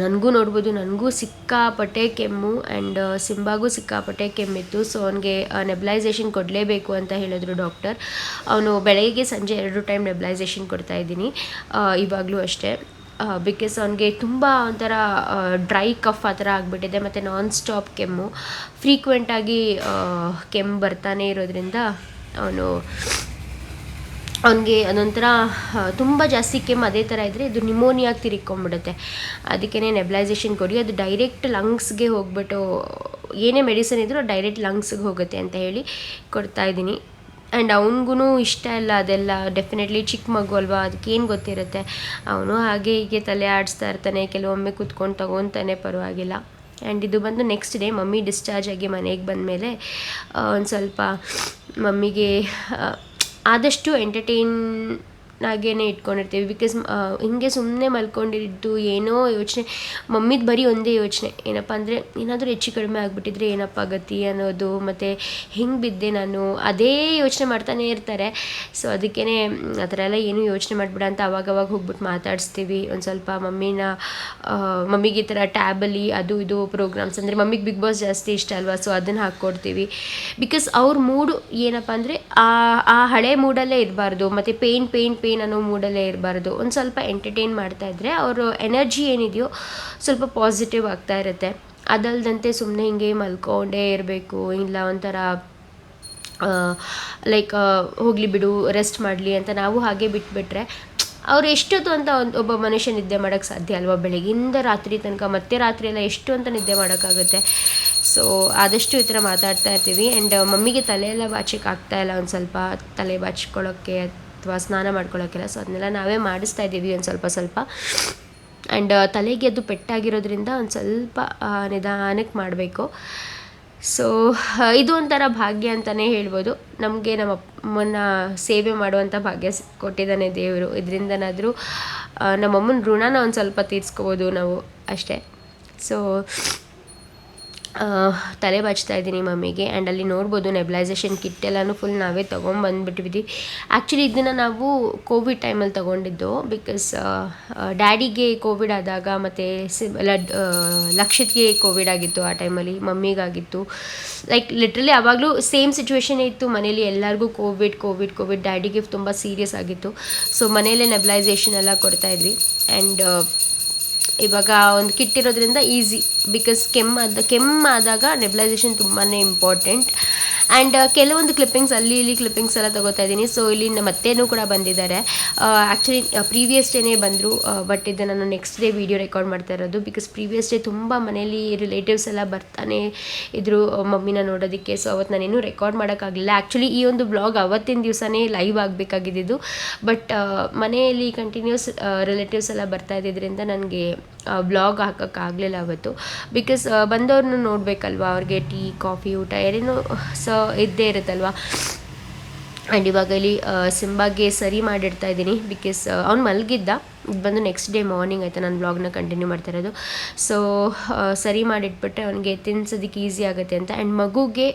ನನಗೂ ನೋಡ್ಬೋದು, ನನಗೂ ಸಿಕ್ಕಾಪಟ್ಟೆ ಕೆಮ್ಮು ಆ್ಯಂಡ್ ಸಿಂಬಾಗೂ ಸಿಕ್ಕಾಪಟ್ಟೆ ಕೆಮ್ಮಿತ್ತು. ಸೊ ಅವನಿಗೆ ನೆಬ್ಲೈಸೇಷನ್ ಕೊಡಲೇಬೇಕು ಅಂತ ಹೇಳಿದ್ರು ಡಾಕ್ಟರ್ ಅವನು ಬೆಳಗ್ಗೆ ಸಂಜೆ ಎರಡು ಟೈಮ್ ನೆಬ್ಲೈಸೇಷನ್ ಕೊಡ್ತಾ ಇದ್ದೀನಿ ಇವಾಗಲೂ ಅಷ್ಟೇ. ಬಿಕಾಸ್ ಅವನಿಗೆ ತುಂಬ ಒಂಥರ ಡ್ರೈ ಕಫ್ ಆ ಥರ ಆಗಿಬಿಟ್ಟಿದೆ, ಮತ್ತು ನಾನ್ ಸ್ಟಾಪ್ ಕೆಮ್ಮು ಫ್ರೀಕ್ವೆಂಟಾಗಿ ಕೆಮ್ಮು ಬರ್ತಾನೆ ಇರೋದ್ರಿಂದ ಅವನು ಅವನಿಗೆ ಅದೊಂಥರ ತುಂಬ ಜಾಸ್ತಿ ಕೆಮ್ಮು ಅದೇ ಥರ ಇದ್ದರೆ ಇದು ನಿಮೋನಿಯಾಗಿ ತಿರ್ಕೊಂಬಿಡುತ್ತೆ ಅದಕ್ಕೇ ನೆಬ್ಲೈಸೇಷನ್ ಕೊಡಿ. ಅದು ಡೈರೆಕ್ಟ್ ಲಂಗ್ಸ್ಗೆ ಹೋಗ್ಬಿಟ್ಟು, ಏನೇ ಮೆಡಿಸನ್ ಇದ್ದರೂ ಡೈರೆಕ್ಟ್ ಲಂಗ್ಸ್ಗೆ ಹೋಗುತ್ತೆ ಅಂತ ಹೇಳಿ ಕೊಡ್ತಾ ಇದ್ದೀನಿ. ಆ್ಯಂಡ್ ಅವನಿಗೂ ಇಷ್ಟ ಇಲ್ಲ ಅದೆಲ್ಲ. ಡೆಫಿನೆಟ್ಲಿ ಚಿಕ್ಕ ಮಗು ಅಲ್ವಾ? ಅದಕ್ಕೇನು ಗೊತ್ತಿರುತ್ತೆ? ಅವನು ಹಾಗೆ ಹೀಗೆ ತಲೆ ಆಡಿಸ್ತಾ ಇರ್ತಾನೆ, ಕೆಲವೊಮ್ಮೆ ಕೂತ್ಕೊಂಡು ತಗೊತಾನೆ, ಪರವಾಗಿಲ್ಲ. ಆ್ಯಂಡ್ ಇದು ಬಂದು ನೆಕ್ಸ್ಟ್ ಡೇ ಮಮ್ಮಿ ಡಿಸ್ಚಾರ್ಜ್ ಆಗಿ ಮನೆಗೆ ಬಂದಮೇಲೆ ಒಂದು ಸ್ವಲ್ಪ ಮಮ್ಮಿಗೆ ಆದಷ್ಟು ಎಂಟರ್ಟೈನ್ ಆಗೇನೆ ಇಟ್ಕೊಂಡಿರ್ತೀವಿ. ಬಿಕಾಸ್ ಹಿಂಗೆ ಸುಮ್ಮನೆ ಮಲ್ಕೊಂಡಿದ್ದು ಏನೋ ಯೋಚನೆ. ಮಮ್ಮಿದು ಬರೀ ಒಂದೇ ಯೋಚನೆ. ಏನಪ್ಪ ಅಂದರೆ, ಏನಾದರೂ ಹೆಚ್ಚು ಕಡಿಮೆ ಆಗಿಬಿಟ್ಟಿದ್ರೆ ಏನಪ್ಪ ಗತಿ ಅನ್ನೋದು, ಮತ್ತು ಹೆಂಗೆ ಬಿದ್ದೆ ನಾನು? ಅದೇ ಯೋಚನೆ ಮಾಡ್ತಾನೆ ಇರ್ತಾರೆ. ಸೊ ಅದಕ್ಕೇ ಆ ಥರ ಎಲ್ಲ ಏನೂ ಯೋಚನೆ ಮಾಡಿಬಿಡ ಅಂತ ಅವಾಗವಾಗ ಹೋಗ್ಬಿಟ್ಟು ಮಾತಾಡಿಸ್ತೀವಿ. ಒಂದು ಸ್ವಲ್ಪ ಮಮ್ಮಿನ ಮಮ್ಮಿಗೆ ಈ ಥರ ಟ್ಯಾಬಲ್ಲಿ ಅದು ಇದು ಪ್ರೋಗ್ರಾಮ್ಸ್ ಅಂದರೆ ಮಮ್ಮಿಗೆ ಬಿಗ್ ಬಾಸ್ ಜಾಸ್ತಿ ಇಷ್ಟ ಅಲ್ವಾ? ಸೊ ಅದನ್ನು ಹಾಕ್ಕೊಡ್ತೀವಿ ಬಿಕಾಸ್ ಅವ್ರ ಮೂಡು ಏನಪ್ಪ ಅಂದರೆ, ಆ ಹಳೆ ಮೂಡಲ್ಲೇ ಇರಬಾರ್ದು. ಮತ್ತು ಪೇಯ್ನ್ ಪೇಯ್ನ್ ಪೇಯ್ನ್ ಅನ್ನೋ ಮೂಡಲ್ಲೇ ಇರಬಾರ್ದು. ಒಂದು ಸ್ವಲ್ಪ ಎಂಟರ್ಟೈನ್ ಮಾಡ್ತಾ ಇದ್ದರೆ ಅವರು ಎನರ್ಜಿ ಏನಿದೆಯೋ ಸ್ವಲ್ಪ ಪಾಸಿಟಿವ್ ಆಗ್ತಾ ಇರುತ್ತೆ. ಅದಲ್ದಂತೆ ಸುಮ್ಮನೆ ಹಿಂಗೆ ಮಲ್ಕೊಂಡೇ ಇರಬೇಕು. ಇಲ್ಲ ಒಂಥರ ಲೈಕ್ ಹೋಗಲಿ ಬಿಡು ರೆಸ್ಟ್ ಮಾಡಲಿ ಅಂತ ನಾವು ಹಾಗೆ ಬಿಟ್ಬಿಟ್ರೆ ಅವ್ರು ಎಷ್ಟೊತ್ತು ಅಂತ ಒಂದು ಒಬ್ಬ ಮನುಷ್ಯ ನಿದ್ದೆ ಮಾಡೋಕ್ಕೆ ಸಾಧ್ಯ ಅಲ್ವಾ ಬೆಳಗಿಂದ ರಾತ್ರಿ ತನಕ? ಮತ್ತೆ ರಾತ್ರಿ ಎಲ್ಲ ಎಷ್ಟು ಅಂತ ನಿದ್ದೆ ಮಾಡೋಕ್ಕಾಗುತ್ತೆ? ಸೊ ಆದಷ್ಟು ಈ ಥರ ಮಾತಾಡ್ತಾ ಇರ್ತೀವಿ. ಆ್ಯಂಡ್ ಮಮ್ಮಿಗೆ ತಲೆ ಎಲ್ಲ ಬಾಚಕ್ಕೆ ಆಗ್ತಾಯಿಲ್ಲ ಒಂದು ಸ್ವಲ್ಪ. ತಲೆ ಬಾಚ್ಕೊಳ್ಳೋಕ್ಕೆ ಅಥವಾ ಸ್ನಾನ ಮಾಡ್ಕೊಳ್ಳೋಕ್ಕೆಲ್ಲ. ಸೊ ಅದನ್ನೆಲ್ಲ ನಾವೇ ಮಾಡಿಸ್ತಾ ಇದ್ದೀವಿ ಒಂದು ಸ್ವಲ್ಪ ಸ್ವಲ್ಪ. ಆ್ಯಂಡ್ ತಲೆಗೆ ಅದು ಪೆಟ್ಟಾಗಿರೋದ್ರಿಂದ ಒಂದು ಸ್ವಲ್ಪ ನಿಧಾನಕ್ಕೆ ಮಾಡಬೇಕು. ಸೊ ಇದು ಒಂಥರ ಭಾಗ್ಯ ಅಂತಲೇ ಹೇಳ್ಬೋದು. ನಮಗೆ ನಮ್ಮ ಅಮ್ಮನ ಸೇವೆ ಮಾಡುವಂಥ ಭಾಗ್ಯ ಕೊಟ್ಟಿದ್ದಾನೆ ದೇವರು. ಇದರಿಂದನಾದರೂ ನಮ್ಮಮ್ಮನ ಋಣನ ಒಂದು ಸ್ವಲ್ಪ ತೀರ್ಸ್ಕೋಬೋದು ನಾವು ಅಷ್ಟೇ. ಸೊ ತಲೆ ಬಾಚ್ತಾ ಇದ್ದೀನಿ ಮಮ್ಮಿಗೆ ಆ್ಯಂಡ್ ಅಲ್ಲಿ ನೋಡ್ಬೋದು ನೆಬ್ಲೈಸೇಷನ್ ಕಿಟ್ ಎಲ್ಲನೂ ಫುಲ್ ನಾವೇ ತೊಗೊಂಬಂದ್ಬಿಟ್ಟಿದ್ವಿ ಆ್ಯಕ್ಚುಲಿ ಇದನ್ನು ನಾವು ಕೋವಿಡ್ ಟೈಮಲ್ಲಿ ತೊಗೊಂಡಿದ್ದು ಬಿಕಾಸ್ ಡ್ಯಾಡಿಗೆ ಕೋವಿಡ್ ಆದಾಗ ಮತ್ತು ಸಿ ಲಡ್ ಲಕ್ಷಿತ್ಗೆ ಕೋವಿಡ್ ಆಗಿತ್ತು ಆ ಟೈಮಲ್ಲಿ ಮಮ್ಮಿಗಾಗಿತ್ತು. ಲೈಕ್ ಲಿಟ್ರಲಿ ಆವಾಗಲೂ ಸೇಮ್ ಸಿಚುವೇಶನ್ ಇತ್ತು. ಮನೇಲಿ ಎಲ್ಲರಿಗೂ ಕೋವಿಡ್ ಕೋವಿಡ್ ಕೋವಿಡ್ ಡ್ಯಾಡಿಗೆ ತುಂಬ ಸೀರಿಯಸ್ ಆಗಿತ್ತು. ಸೊ ಮನೆಯಲ್ಲೇ ನೆಬ್ಲೈಸೇಷನ್ ಎಲ್ಲ ಕೊಡ್ತಾಯಿದ್ವಿ ಆ್ಯಂಡ್ ಇವಾಗ ಒಂದು ಕಿಟ್ ಇರೋದ್ರಿಂದ ಈಸಿ ಬಿಕಾಸ್ ಕೆಮ್ಮಾದ ಕೆಮ್ಮಾದಾಗ ನೆಬ್ಲೈಸೇಷನ್ ತುಂಬಾ ಇಂಪಾರ್ಟೆಂಟ್ ಆ್ಯಂಡ್ ಕೆಲವೊಂದು ಕ್ಲಿಪ್ಪಿಂಗ್ಸ್ ಅಲ್ಲಿ ಇಲ್ಲಿ ಕ್ಲಿಪ್ಪಿಂಗ್ಸ್ ಎಲ್ಲ ತಗೋತಾ ಇದ್ದೀನಿ. ಸೊ ಇಲ್ಲಿ ನಮ್ಮ ಮತ್ತೇನೂ ಕೂಡ ಬಂದಿದ್ದಾರೆ. ಆ್ಯಕ್ಚುಲಿ ಪ್ರೀವಿಯಸ್ ಡೇನೇ ಬಂದರು ಬಟ್ ಇದು ನಾನು ನೆಕ್ಸ್ಟ್ ಡೇ ವೀಡಿಯೋ ರೆಕಾರ್ಡ್ ಮಾಡ್ತಾ ಇರೋದು. ಬಿಕಾಸ್ ಪ್ರೀವಿಯಸ್ ಡೇ ತುಂಬ ಮನೇಲಿ ರಿಲೇಟಿವ್ಸ್ ಎಲ್ಲ ಬರ್ತಾನೆ ಇದ್ರು ಮಮ್ಮಿನ ನೋಡೋದಕ್ಕೆ. ಸೊ ಅವತ್ತು ನಾನೇನು ರೆಕಾರ್ಡ್ ಮಾಡೋಕ್ಕಾಗಲಿಲ್ಲ ಆ್ಯಕ್ಚುಲಿ ಈ ಒಂದು ಬ್ಲಾಗ್ ಅವತ್ತಿನ ದಿವಸನೇ ಲೈವ್ ಆಗಬೇಕಾಗಿದ್ದು ಬಟ್ ಮನೆಯಲ್ಲಿ ಕಂಟಿನ್ಯೂಸ್ ರಿಲೇಟಿವ್ಸ್ ಎಲ್ಲ ಬರ್ತಾ ಇದ್ದಿದ್ದರಿಂದ ನನಗೆ ಬ್ಲಾಗ್ ಹಾಕೋಕ್ಕಾಗಲಿಲ್ಲ ಅವತ್ತು. ಬಿಕಾಸ್ ಬಂದವ್ರನ್ನ ನೋಡಬೇಕಲ್ವಾ ಅವ್ರಿಗೆ ಟೀ ಕಾಫಿ ಊಟ ಏನೇನೋ ಸ ಇದ್ದೇ ಇರುತ್ತಲ್ವಾ? ಆ್ಯಂಡ್ ಇವಾಗ ಇಲ್ಲಿ ಸಿಂಬಾಗೆ ಸರಿ ಮಾಡಿಡ್ತಾ ಇದ್ದೀನಿ ಬಿಕಾಸ್ ಅವ್ನು ಮಲಗಿದ್ದ. ಇದು ಬಂದು ನೆಕ್ಸ್ಟ್ ಡೇ ಮಾರ್ನಿಂಗ್ ಆಯಿತು ನಾನು ಬ್ಲಾಗ್ನ ಕಂಟಿನ್ಯೂ ಮಾಡ್ತಾ ಇರೋದು. ಸೊ ಸರಿ ಮಾಡಿಟ್ಬಿಟ್ರೆ ಅವನಿಗೆ ತಿನ್ಸೋದಕ್ಕೆ ಈಸಿ ಆಗುತ್ತೆ ಅಂತ. ಆ್ಯಂಡ್ ಮಗುಗೆ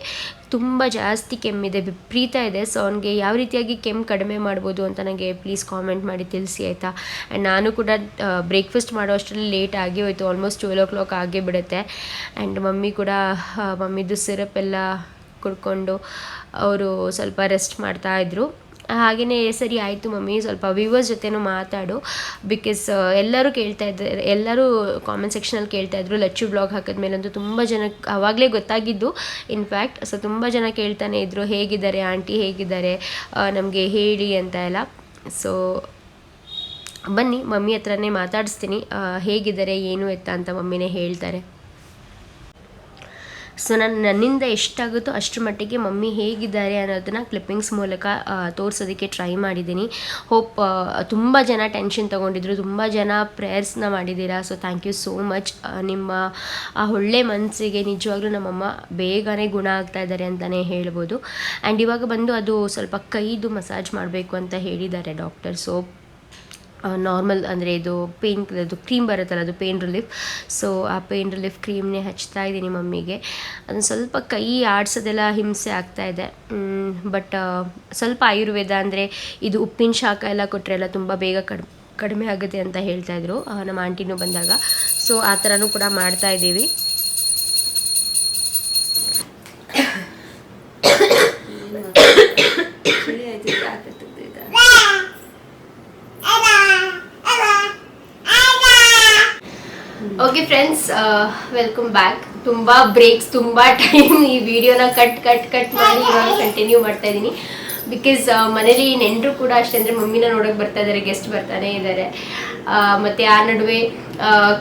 ತುಂಬ ಜಾಸ್ತಿ ಕೆಮ್ಮಿದೆ, ವಿಪರೀತ ಇದೆ. ಸೊ ಅವನಿಗೆ ಯಾವ ರೀತಿಯಾಗಿ ಕೆಮ್ಮು ಕಡಿಮೆ ಮಾಡ್ಬೋದು ಅಂತ ನನಗೆ ಪ್ಲೀಸ್ ಕಾಮೆಂಟ್ ಮಾಡಿ ತಿಳಿಸಿ ಆಯಿತಾ? ಆ್ಯಂಡ್ ನಾನು ಕೂಡ ಬ್ರೇಕ್ಫಾಸ್ಟ್ ಮಾಡೋ ಅಷ್ಟರಲ್ಲಿ ಲೇಟ್ ಆಗಿ ಹೋಯ್ತು. ಆಲ್ಮೋಸ್ಟ್ ಟ್ವೆಲ್ ಓ ಕ್ಲಾಕ್ ಆಗೇ ಬಿಡುತ್ತೆ. ಆ್ಯಂಡ್ ಮಮ್ಮಿ ಕೂಡ ಮಮ್ಮಿದು ಸಿರಪ್ ಎಲ್ಲ ಕುಡ್ಕೊಂಡು ಅವರು ಸ್ವಲ್ಪ ರೆಸ್ಟ್ ಮಾಡ್ತಾ ಇದ್ರು. ಹಾಗೆಯೇ ಸರಿ ಆಯಿತು ಮಮ್ಮಿ, ಸ್ವಲ್ಪ ವ್ಯೂವರ್ಸ್ ಜೊತೆನೂ ಮಾತಾಡು. ಬಿಕಾಸ್ ಎಲ್ಲರೂ ಕೇಳ್ತಾ ಇದ್ದಾರೆ ಎಲ್ಲರೂ ಕಾಮೆಂಟ್ ಸೆಕ್ಷನಲ್ಲಿ ಕೇಳ್ತಾ ಇದ್ರು. ಲಚ್ಚು ಬ್ಲಾಗ್ ಹಾಕಿದ್ಮೇಲಂತೂ ತುಂಬ ಜನಕ್ಕೆ ಆವಾಗಲೇ ಗೊತ್ತಾಗಿದ್ದು. ಇನ್ಫ್ಯಾಕ್ಟ್ ಸೊ ತುಂಬ ಜನ ಕೇಳ್ತಾನೆ ಇದ್ರು, ಹೇಗಿದ್ದಾರೆ ಆಂಟಿ, ಹೇಗಿದ್ದಾರೆ ನಮಗೆ ಹೇಳಿ ಅಂತ ಎಲ್ಲ. ಸೊ ಬನ್ನಿ, ಮಮ್ಮಿ ಹತ್ರನೇ ಮಾತಾಡಿಸ್ತೀನಿ. ಹೇಗಿದ್ದಾರೆ, ಏನು ಎತ್ತ ಅಂತ ಮಮ್ಮಿನೇ ಹೇಳ್ತಾರೆ. ಸೊ ನಾನು ನನ್ನಿಂದ ಎಷ್ಟಾಗುತ್ತೋ ಅಷ್ಟರ ಮಟ್ಟಿಗೆ ಮಮ್ಮಿ ಹೇಗಿದ್ದಾರೆ ಅನ್ನೋದನ್ನ ಕ್ಲಿಪ್ಪಿಂಗ್ಸ್ ಮೂಲಕ ತೋರಿಸೋದಕ್ಕೆ ಟ್ರೈ ಮಾಡಿದ್ದೀನಿ. ಹೋಪ್ ತುಂಬ ಜನ ಟೆನ್ಷನ್ ತೊಗೊಂಡಿದ್ರು, ತುಂಬ ಜನ ಪ್ರೇಯರ್ಸ್ನ ಮಾಡಿದ್ದೀರಾ? So thank you so much ನಿಮ್ಮ, ಆ, ಒಳ್ಳೆ ಮನಸ್ಸಿಗೆ ನಿಜವಾಗ್ಲೂ ನಮ್ಮಮ್ಮ ಬೇಗನೆ ಗುಣ ಆಗ್ತಾ ಇದ್ದಾರೆ ಅಂತಲೇ ಹೇಳ್ಬೋದು. ಆ್ಯಂಡ್ ಇವಾಗ ಬಂದು ಅದು ಸ್ವಲ್ಪ ಕೈದು ಮಸಾಜ್ ಮಾಡಬೇಕು ಅಂತ ಹೇಳಿದ್ದಾರೆ ಡಾಕ್ಟರ್ ಸೊ ನಾರ್ಮಲ್ ಅಂದರೆ ಇದು ಪೇನ್ ಅದು ಕ್ರೀಮ್ ಬರುತ್ತಲ್ಲ ಅದು ಪೇನ್ ರಿಲೀಫ್ ಸೊ ಆ ಪೇನ್ ರಿಲೀಫ್ ಕ್ರೀಮ್ನೇ ಹಚ್ತಾ ಇದ್ದೀನಿ ಮಮ್ಮಿಗೆ. ಅದನ್ನು ಸ್ವಲ್ಪ ಕೈ ಆಡಿಸೋದೆಲ್ಲ ಹಿಂಸೆ ಆಗ್ತಾ ಇದೆ. ಬಟ್ ಸ್ವಲ್ಪ ಆಯುರ್ವೇದ ಅಂದರೆ ಇದು ಉಪ್ಪಿನ ಶಾಖ ಎಲ್ಲ ಕೊಟ್ಟರೆ ಎಲ್ಲ ತುಂಬ ಬೇಗ ಕಡಿಮೆ ಕಡಿಮೆ ಆಗುತ್ತೆ ಅಂತ ಹೇಳ್ತಾ ಆ, ನಮ್ಮ ಆಂಟಿನೂ ಬಂದಾಗ. ಸೊ ಆ ಥರನೂ ಕೂಡ ಮಾಡ್ತಾ ಇದ್ದೀವಿ ಚಳಿ ಆಯ್ತು ಯಾಕೆ ತೆಗ್ದಿದ್ದ ಓಕೆ ಫ್ರೆಂಡ್ಸ್ ವೆಲ್ಕಮ್ ಬ್ಯಾಕ್ ತುಂಬ ಬ್ರೇಕ್ಸ್ ತುಂಬ ಟೈಮ್ ಈ ವಿಡಿಯೋನ ಕಟ್ ಕಟ್ ಕಟ್ ಮಾಡಿ ಇವಾಗ ಕಂಟಿನ್ಯೂ ಮಾಡ್ತಾ ಇದ್ದೀನಿ ಬಿಕಾಸ್ ಮನೇಲಿ ನೆಂಟರು ಕೂಡ ಅಷ್ಟೇ ಅಂದರೆ ಮಮ್ಮಿನ ನೋಡೋಕೆ ಬರ್ತಾ ಇದ್ದಾರೆ ಗೆಸ್ಟ್ ಬರ್ತಾನೆ ಇದ್ದಾರೆ ಮತ್ತು ಆ ನಡುವೆ